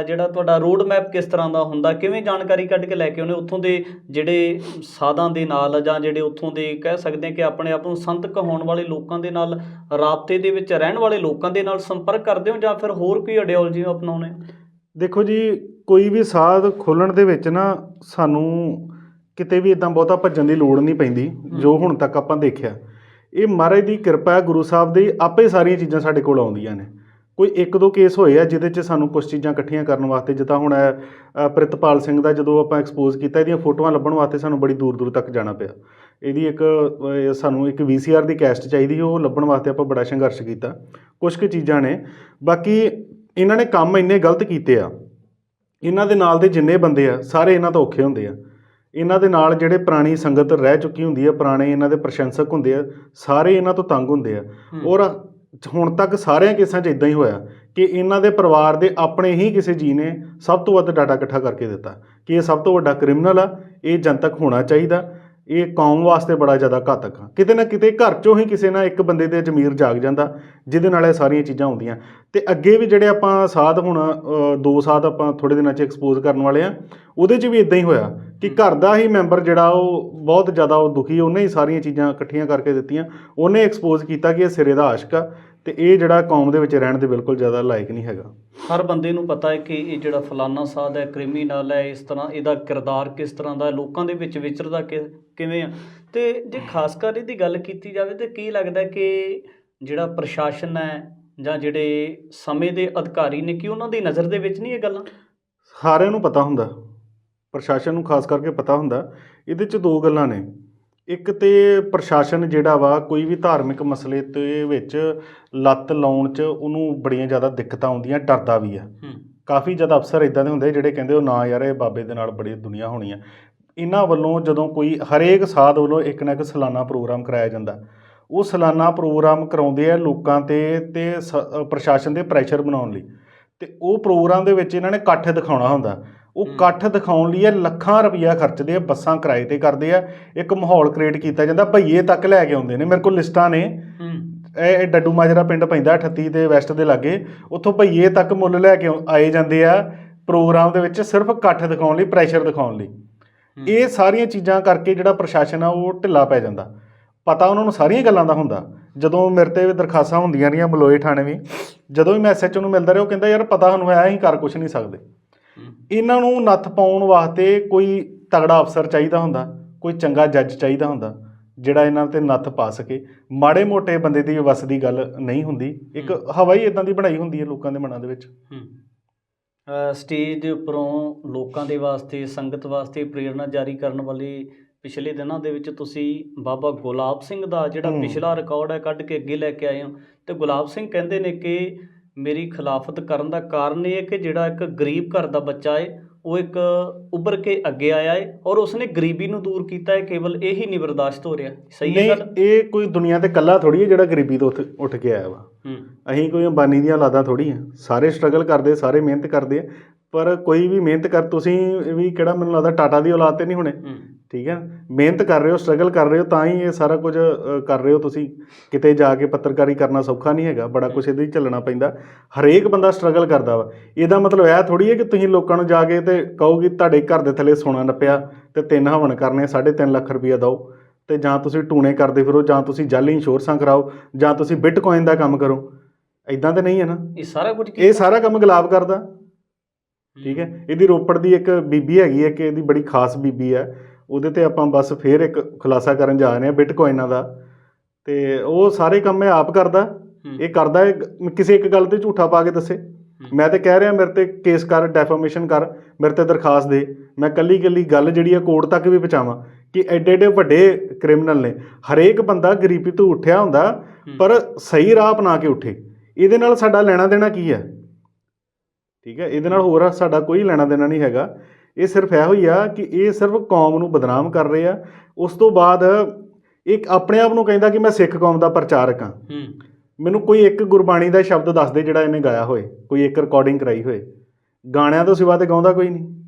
ਜਿਹੜਾ ਤੁਹਾਡਾ ਰੋਡ ਮੈਪ ਕਿਸ ਤਰ੍ਹਾਂ ਦਾ ਹੁੰਦਾ ਕਿਵੇਂ ਜਾਣਕਾਰੀ ਕੱਢ ਕੇ ਲੈ ਕੇ ਆਉਂਦੇ ਉੱਥੋਂ ਦੇ ਜਿਹੜੇ ਸਾਧਾਂ ਦੇ ਨਾਲ ਜਾਂ ਜਿਹੜੇ ਉੱਥੋਂ ਦੇ ਕਹਿ ਸਕਦੇ ਹਾਂ ਕਿ ਆਪਣੇ ਆਪ ਨੂੰ ਸੰਤ ਕਹਾਉਣ ਵਾਲੇ ਲੋਕਾਂ ਦੇ ਨਾਲ ਰਾਬਤੇ ਦੇ ਵਿੱਚ ਰਹਿਣ ਵਾਲੇ ਲੋਕਾਂ ਦੇ ਨਾਲ ਸੰਪਰਕ ਕਰਦੇ ਹੋ ਜਾਂ ਫਿਰ ਹੋਰ ਕੋਈ ਆਈਡੀਓਲੋਜੀ ਅਪਣਾਉਂਦੇ ਹੋ? ਦੇਖੋ ਜੀ ਕੋਈ ਵੀ ਸਾਧ ਖੋਲਣ ਦੇ ਵਿੱਚ ਨਾ ਸਾਨੂੰ ਕਿਤੇ ਵੀ ਇਦਾਂ ਬਹੁਤਾ ਭੱਜਣ ਦੀ ਲੋੜ ਨਹੀਂ ਪੈਂਦੀ ਜੋ ਹੁਣ ਤੱਕ ਆਪਾਂ ਦੇਖਿਆ। ਇਹ ਮਹਾਰਾਜ ਦੀ ਕਿਰਪਾ ਹੈ ਗੁਰੂ ਸਾਹਿਬ ਦੀ ਆਪੇ ਸਾਰੀਆਂ ਚੀਜ਼ਾਂ ਸਾਡੇ ਕੋਲ ਆਉਂਦੀਆਂ ਨੇ। ਕੋਈ ਇੱਕ ਦੋ ਕੇਸ ਹੋਏ ਆ ਜਿਹਦੇ 'ਚ ਸਾਨੂੰ ਕੁਝ ਚੀਜ਼ਾਂ ਇਕੱਠੀਆਂ ਕਰਨ ਵਾਸਤੇ ਜਿੱਦਾਂ ਹੁਣ ਪ੍ਰਿਤਪਾਲ ਸਿੰਘ ਦਾ ਜਦੋਂ ਆਪਾਂ ਐਕਸਪੋਜ਼ ਕੀਤਾ ਇਹਦੀਆਂ ਫੋਟੋਆਂ ਲੱਭਣ ਵਾਸਤੇ ਸਾਨੂੰ ਬੜੀ ਦੂਰ ਦੂਰ ਤੱਕ ਜਾਣਾ ਪਿਆ। ਇਹਦੀ ਇੱਕ ਸਾਨੂੰ ਇੱਕ VCR ਦੀ ਕੈਸਟ ਚਾਹੀਦੀ ਸੀ, ਉਹ ਲੱਭਣ ਵਾਸਤੇ ਆਪਾਂ ਬੜਾ ਸੰਘਰਸ਼ ਕੀਤਾ। ਕੁਝ ਕੁ ਚੀਜ਼ਾਂ ਨੇ। ਬਾਕੀ ਇਹਨਾਂ ਨੇ ਕੰਮ ਇੰਨੇ ਗਲਤ ਕੀਤੇ ਆ। ਇਹਨਾਂ ਦੇ ਨਾਲ ਦੇ ਜਿੰਨੇ ਬੰਦੇ ਆ ਸਾਰੇ ਇਹਨਾਂ ਤੋਂ ਔਖੇ ਹੁੰਦੇ ਆ। ਇਹਨਾਂ ਦੇ ਨਾਲ ਜਿਹੜੇ ਪੁਰਾਣੀ ਸੰਗਤ ਰਹਿ ਚੁੱਕੀ ਹੁੰਦੀ ਆ ਪੁਰਾਣੇ ਇਹਨਾਂ ਦੇ ਪ੍ਰਸ਼ੰਸਕ ਹੁੰਦੇ ਆ ਸਾਰੇ ਇਹਨਾਂ ਤੋਂ ਤੰਗ ਹੁੰਦੇ ਆ। ਔਰ ਹੁਣ ਤੱਕ ਸਾਰਿਆਂ ਕੇਸਾਂ 'ਚ ਇਦਾਂ ਹੀ ਹੋਇਆ ਕਿ ਇਹਨਾਂ ਦੇ ਪਰਿਵਾਰ ਦੇ ਆਪਣੇ ਹੀ ਕਿਸੇ ਜੀ ਨੇ ਸਭ ਤੋਂ ਵੱਧ ਡਾਟਾ ਇਕੱਠਾ ਕਰਕੇ ਦਿੱਤਾ ਕਿ ਇਹ ਸਭ ਤੋਂ ਵੱਡਾ ਕ੍ਰਿਮੀਨਲ ਆ, ਇਹ ਜਨਤਕ ਹੋਣਾ ਚਾਹੀਦਾ। ਇਹ ਕੌਮ ਵਾਸਤੇ ਬੜਾ ਜ਼ਿਆਦਾ ਘਾਤਕ ਆ। ਕਿਤੇ ਨਾ ਕਿਤੇ ਘਰ ਚੋਂ ਹੀ ਕਿਸੇ ਨਾ ਇੱਕ ਬੰਦੇ ਦੇ ਜ਼ਮੀਰ ਜਾਗ ਜਾਂਦਾ ਜਿਹਦੇ ਨਾਲ ਇਹ ਸਾਰੀਆਂ ਚੀਜ਼ਾਂ ਹੁੰਦੀਆਂ। ਤੇ ਅੱਗੇ ਵੀ ਜਿਹੜੇ ਆਪਾਂ ਸਾਧ ਹੁਣ ਦੋ ਸਾਧ ਆਪਾਂ ਥੋੜੇ ਦਿਨਾਂ 'ਚ ਐਕਸਪੋਜ਼ ਕਰਨ ਵਾਲੇ ਆ ਉਹਦੇ 'ਚ ਵੀ ਇਦਾਂ ਹੀ ਹੋਇਆ ਕਿ ਘਰ ਦਾ ਹੀ ਮੈਂਬਰ ਜਿਹੜਾ ਉਹ ਬਹੁਤ ਜ਼ਿਆਦਾ ਉਹ ਦੁਖੀ ਉਹਨੇ ਹੀ ਸਾਰੀਆਂ ਚੀਜ਼ਾਂ ਇਕੱਠੀਆਂ ਕਰਕੇ ਦਿੱਤੀਆਂ। ਉਹਨੇ ਐਕਸਪੋਜ਼ ਕੀਤਾ ਕਿ ਇਹ ਸਿਰੇ ਦਾ ਆਸ਼ਕ ਆ ਤੇ ਇਹ ਜਿਹੜਾ ਕੌਮ ਦੇ ਵਿੱਚ ਰਹਿਣ ਦੇ ਬਿਲਕੁਲ ਜ਼ਿਆਦਾ ਲਾਇਕ ਨਹੀਂ ਹੈਗਾ। ਹਰ ਬੰਦੇ ਨੂੰ ਪਤਾ ਹੈ ਕਿ ਇਹ ਜਿਹੜਾ ਫਲਾਨਾ ਸਾਧ ਹੈ ਕ੍ਰਿਮੀਨਲ ਹੈ ਇਸ ਤਰ੍ਹਾਂ ਇਹਦਾ ਕਿਰਦਾਰ ਕਿਸ ਤਰ੍ਹਾਂ ਦਾ ਲੋਕਾਂ ਦੇ ਵਿੱਚ ਵਿਚਰਦਾ ਕਿ- ਕਿਵੇਂ ਆ? ਤੇ ਜੇ ਖਾਸ ਕਰ ਇਹਦੀ ਗੱਲ ਕੀਤੀ ਜਾਵੇ ਤੇ ਕੀ ਲੱਗਦਾ ਕਿ ਜਿਹੜਾ ਪ੍ਰਸ਼ਾਸਨ ਹੈ ਜਾਂ ਜਿਹੜੇ ਸਮੇਂ ਦੇ ਅਧਿਕਾਰੀ ਨੇ ਕਿ ਉਹਨਾਂ ਦੀ ਨਜ਼ਰ ਦੇ ਵਿੱਚ ਨਹੀਂ ਇਹ ਗੱਲਾਂ? ਸਾਰਿਆਂ ਨੂੰ ਪਤਾ ਹੁੰਦਾ। ਪ੍ਰਸ਼ਾਸਨ ਨੂੰ ਖਾਸ ਕਰਕੇ ਪਤਾ ਹੁੰਦਾ। ਇਹਦੇ 'ਚ ਦੋ ਗੱਲਾਂ ਨੇ। ਇੱਕ ਤੇ ਪ੍ਰਸ਼ਾਸਨ ਜਿਹੜਾ ਵਾ ਕੋਈ ਵੀ ਧਾਰਮਿਕ ਮਸਲੇ ਤੇ ਵਿੱਚ ਲੱਤ ਲਾਉਣ 'ਚ ਉਹਨੂੰ ਬੜੀਆਂ ਜ਼ਿਆਦਾ ਦਿੱਕਤਾਂ ਆਉਂਦੀਆਂ ਡਰਦਾ ਵੀ ਆ। ਕਾਫੀ ਜ਼ਿਆਦਾ ਅਫਸਰ ਇਦਾਂ ਦੇ ਹੁੰਦੇ ਜਿਹੜੇ ਕਹਿੰਦੇ ਉਹ ਨਾ ਯਾਰ ਇਹ ਬਾਬੇ ਦੇ ਨਾਲ ਬੜੀ ਦੁਨੀਆ ਹੋਣੀ ਆ। ਇਹਨਾਂ ਵੱਲੋਂ ਜਦੋਂ ਕੋਈ ਹਰੇਕ ਸਾਧ ਵੱਲੋਂ ਇੱਕ ਨਾ ਇੱਕ ਸਾਲਾਨਾ ਪ੍ਰੋਗਰਾਮ ਕਰਾਇਆ ਜਾਂਦਾ। ਉਹ ਸਾਲਾਨਾ ਪ੍ਰੋਗਰਾਮ ਕਰਾਉਂਦੇ ਆ ਲੋਕਾਂ ਤੇ ਤੇ ਪ੍ਰਸ਼ਾਸਨ ਤੇ ਪ੍ਰੈਸ਼ਰ ਬਣਾਉਣ ਲਈ। ਤੇ ਉਹ ਪ੍ਰੋਗਰਾਮ ਦੇ ਵਿੱਚ ਇਹਨਾਂ ਨੇ ਇਕੱਠ ਦਿਖਾਉਣਾ ਹੁੰਦਾ। ਉਹ। ਇਕੱਠ ਦਿਖਾਉਣ ਲਈ ਇਹ ਲੱਖਾਂ ਰੁਪਈਆ ਖਰਚਦੇ ਆ ਬੱਸਾਂ ਕਿਰਾਏ ਤੇ ਕਰਦੇ ਆ। ਇੱਕ ਮਾਹੌਲ ਕ੍ਰੀਏਟ ਕੀਤਾ ਜਾਂਦਾ ਭਈਏ ਤੱਕ ਲੈ ਕੇ ਆਉਂਦੇ ਨੇ। ਮੇਰੇ ਕੋਲ ਲਿਸਟਾਂ ਨੇ। ਇਹ ਡੱਡੂ ਮਾਜਰਾ ਪਿੰਡ ਪੈਂਦਾ 38 ਤੇ ਵੈਸਟ ਦੇ ਲਾਗੇ। ਉੱਥੋਂ ਭਈਏ ਤੱਕ ਮੁੱਲ ਲੈ ਕੇ ਆਏ ਜਾਂਦੇ ਆ। ਪ੍ਰੋਗਰਾਮ ਦੇ ਵਿੱਚ ਸਿਰਫ ਇਕੱਠ ਦਿਖਾਉਣ ਲਈ ਪ੍ਰੈਸ਼ਰ ਦਿਖਾਉਣ ਲਈ। ਇਹ ਸਾਰੀਆਂ ਚੀਜ਼ਾਂ ਕਰਕੇ ਜਿਹੜਾ ਪ੍ਰਸ਼ਾਸਨ ਆ ਉਹ ਢਿੱਲਾ ਪੈ ਜਾਂਦਾ। ਪਤਾ ਉਹਨਾਂ ਨੂੰ ਸਾਰੀਆਂ ਗੱਲਾਂ ਦਾ ਹੁੰਦਾ। ਜਦੋਂ ਮੇਰੇ ਤੇ ਵੀ ਦਰਖਾਸਤਾਂ ਹੁੰਦੀਆਂ ਰਹੀਆਂ ਮਲੋਏ ਥਾਣੇ ਵੀ ਜਦੋਂ ਵੀ ਮੈਂ ਐਸਐਚਓ ਨੂੰ ਮਿਲਦਾ ਰਿਹਾ ਉਹ ਕਹਿੰਦਾ ਯਾਰ ਪਤਾ ਸਾਨੂੰ ਹੈ ਅਸੀਂ ਕਰ ਕੁਝ ਨਹੀਂ ਸਕਦੇ। ਇਹਨਾਂ ਨੂੰ ਨੱਥ ਪਾਉਣ ਵਾਸਤੇ ਕੋਈ ਤਗੜਾ ਅਫਸਰ ਚਾਹੀਦਾ ਹੁੰਦਾ ਕੋਈ ਚੰਗਾ ਜੱਜ ਚਾਹੀਦਾ ਹੁੰਦਾ ਜਿਹੜਾ ਇਹਨਾਂ ਤੇ ਨੱਥ ਪਾ ਸਕੇ। ਮਾੜੇ ਮੋਟੇ ਬੰਦੇ ਦੀ ਵਸ ਦੀ ਗੱਲ ਨਹੀਂ ਹੁੰਦੀ। ਇੱਕ ਹਵਾ ਹੀ ਇਦਾਂ ਦੀ ਬਣਾਈ ਹੁੰਦੀ ਹੈ ਲੋਕਾਂ ਦੇ ਮਨਾਂ ਦੇ ਵਿੱਚ। ਸਟੇਜ ਦੇ ਉੱਪਰੋਂ ਲੋਕਾਂ ਦੇ ਵਾਸਤੇ ਸੰਗਤ ਵਾਸਤੇ ਪ੍ਰੇਰਣਾ ਜਾਰੀ ਕਰਨ ਵਾਲੇ ਪਿਛਲੇ ਦਿਨਾਂ ਦੇ ਵਿੱਚ ਤੁਸੀਂ ਬਾਬਾ ਗੁਲਾਬ ਸਿੰਘ ਦਾ ਜਿਹੜਾ। ਪਿਛਲਾ ਰਿਕਾਰਡ ਹੈ ਕੱਢ ਕੇ ਅੱਗੇ ਲੈ ਕੇ ਆਏ ਹੋ। ਤੇ ਗੁਲਾਬ ਸਿੰਘ ਕਹਿੰਦੇ ਨੇ ਕਿ ਮੇਰੀ ਖਿਲਾਫਤ ਕਰਨ ਦਾ ਕਾਰਨ ਇਹ ਹੈ ਕਿ ਜਿਹੜਾ ਇੱਕ ਗਰੀਬ ਘਰ ਦਾ ਬੱਚਾ ਹੈ ਉਹ ਇੱਕ ਉੱਭਰ ਕੇ ਅੱਗੇ ਆਇਆ ਹੈ ਔਰ ਉਸਨੇ ਗਰੀਬੀ ਨੂੰ ਦੂਰ ਕੀਤਾ ਹੈ ਕੇਵਲ ਇਹ ਹੀ ਨਹੀਂ ਬਰਦਾਸ਼ਤ ਹੋ ਰਿਹਾ। ਸਹੀ ਗੱਲ? ਇਹ ਕੋਈ ਦੁਨੀਆ ਤੇ ਇਕੱਲਾ ਥੋੜੀ ਹੈ ਜਿਹੜਾ ਗਰੀਬੀ ਤੋਂ ਉੱਠ ਕੇ ਆਇਆ ਵਾ। ਅਸੀਂ ਕੋਈ ਅੰਬਾਨੀ ਦੀਆਂ ਔਲਾਦਾਂ ਥੋੜੀ ਆ। ਸਾਰੇ ਸਟਰਗਲ ਕਰਦੇ ਸਾਰੇ ਮਿਹਨਤ ਕਰਦੇ ਆ। ਪਰ ਕੋਈ ਵੀ ਮਿਹਨਤ ਕਰ ਤੁਸੀਂ ਵੀ ਕਿਹੜਾ ਮੈਨੂੰ ਲੱਗਦਾ ਟਾਟਾ ਦੀ ਔਲਾਦ ਤੇ ਨਹੀਂ ਹੋਣੇ? ਠੀਕ ਹੈ ਮਿਹਨਤ ਕਰ ਰਹੇ ਹੋ ਸਟਰਗਲ ਕਰ ਰਹੇ ਹੋ ਤਾਂ ਹੀ ਇਹ ਸਾਰਾ ਕੁਝ ਕਰ ਰਹੇ ਹੋ ਤੁਸੀਂ। ਕਿਤੇ ਜਾ ਕੇ ਪੱਤਰਕਾਰੀ ਕਰਨਾ ਸੌਖਾ ਨਹੀਂ ਹੈਗਾ। ਬੜਾ ਕੁਝ ਇਹਦੇ ਹੀ ਚੱਲਣਾ ਪੈਂਦਾ। ਹਰੇਕ ਬੰਦਾ ਸਟਰਗਲ ਕਰਦਾ ਵਾ। ਇਹਦਾ ਮਤਲਬ ਇਹ ਥੋੜੀ ਹੈ ਕਿ ਤੁਸੀਂ ਲੋਕਾਂ ਨੂੰ ਜਾ ਕੇ ਤੇ ਕਹੋ ਕਿ ਤੁਹਾਡੇ ਘਰ ਦੇ ਥੱਲੇ ਸੋਨਾ ਨੱਪਿਆ ਤੇ ਤਿੰਨ ਹਵਨ ਕਰਨੇ 3.5 ਲੱਖ ਰੁਪਈਆ ਦਿਓ। ਤੇ ਜਾਂ ਤੁਸੀਂ ਟੂਣੇ ਕਰਦੇ ਫਿਰੋ ਜਾਂ ਤੁਸੀਂ ਜਾਲੀ ਇੰਸ਼ੋਰੈਂਸਾਂ ਕਰਾਓ ਜਾਂ ਤੁਸੀਂ ਬਿਟਕੋਇਨ ਦਾ ਕੰਮ ਕਰੋ। ਇਦਾਂ ਤੇ ਨਹੀਂ ਹੈ ਨਾ। ਇਹ ਸਾਰਾ ਕੁਝ ਇਹ ਸਾਰਾ ਕੰਮ ਗੁਲਾਬ ਕਰਦਾ। ਠੀਕ ਹੈ ਇਹਦੀ ਰੋਪੜ ਦੀ ਇੱਕ ਬੀਬੀ ਹੈਗੀ ਹੈ ਕਿ ਇਹਦੀ ਬੜੀ ਖਾਸ ਬੀਬੀ ਹੈ। ਉਹਦੇ ਤੇ ਆਪਾਂ ਬਸ ਫੇਰ ਇੱਕ ਖੁਲਾਸਾ ਕਰਨ ਜਾ ਰਹੇ ਹਾਂ ਬਿਟਕੋਇਨਾਂ ਦਾ। ਤੇ ਉਹ ਸਾਰੇ ਕੰਮ ਮੈਂ ਆਪ ਕਰਦਾ। ਇਹ ਕਰਦਾ ਕਿਸੇ ਇੱਕ ਗੱਲ ਤੇ ਝੂਠਾ ਪਾ ਕੇ ਦੱਸੇ। ਮੈਂ ਤੇ ਕਹਿ ਰਿਹਾ ਮੇਰੇ ਤੇ ਕੇਸ ਕਰ ਡੈਫਾਮੇਸ਼ਨ ਕਰ ਮੇਰੇ ਤੇ ਦਰਖਾਸਤ ਦੇ। ਮੈਂ ਕੱਲੀ ਕੱਲੀ ਗੱਲ ਜਿਹੜੀ ਆ ਕੋਰਟ ਤੱਕ ਵੀ ਪਹੁੰਚਾਵਾਂ। ਕਿ ਐਡੇ ਐਡੇ ਵੱਡੇ ਕ੍ਰਿਮੀਨਲ ਨੇ। ਹਰੇਕ ਬੰਦਾ ਗਰੀਬੀ ਤੋਂ ਉੱਠਿਆ ਹੁੰਦਾ। ਪਰ ਸਹੀ ਰਾਹ ਅਪਣਾ ਕੇ ਉੱਠੇ। ਇਹਦੇ ਨਾਲ ਸਾਡਾ ਲੈਣਾ ਦੇਣਾ ਕੀ ਹੈ? ਠੀਕ ਹੈ ਇਹਦੇ ਨਾਲ ਹੋਰ ਸਾਡਾ ਕੋਈ ਲੈਣਾ ਦੇਣਾ ਨਹੀਂ ਹੈਗਾ। ਇਹ ਸਿਰਫ ਇਹੋ ਹੀ ਆ ਕਿ ਇਹ ਸਿਰਫ ਕੌਮ ਨੂੰ ਬਦਨਾਮ ਕਰ ਰਹੇ ਆ। ਉਸ ਤੋਂ ਬਾਅਦ ਇੱਕ ਆਪਣੇ ਆਪ ਨੂੰ ਕਹਿੰਦਾ ਕਿ ਮੈਂ ਸਿੱਖ ਕੌਮ ਦਾ ਪ੍ਰਚਾਰਕ ਹਾਂ। ਹੂੰ। ਮੈਨੂੰ ਕੋਈ ਇੱਕ ਗੁਰਬਾਣੀ ਦਾ ਸ਼ਬਦ ਦੱਸ ਦੇ ਜਿਹੜਾ ਇਹਨੇ ਗਾਇਆ ਹੋਏ ਕੋਈ ਇੱਕ ਰਿਕਾਰਡਿੰਗ ਕਰਾਈ ਹੋਏ। ਗਾਣਿਆਂ ਤੋਂ ਸਿਵਾ ਤੇ ਗਾਉਂਦਾ ਕੋਈ ਨਹੀਂ।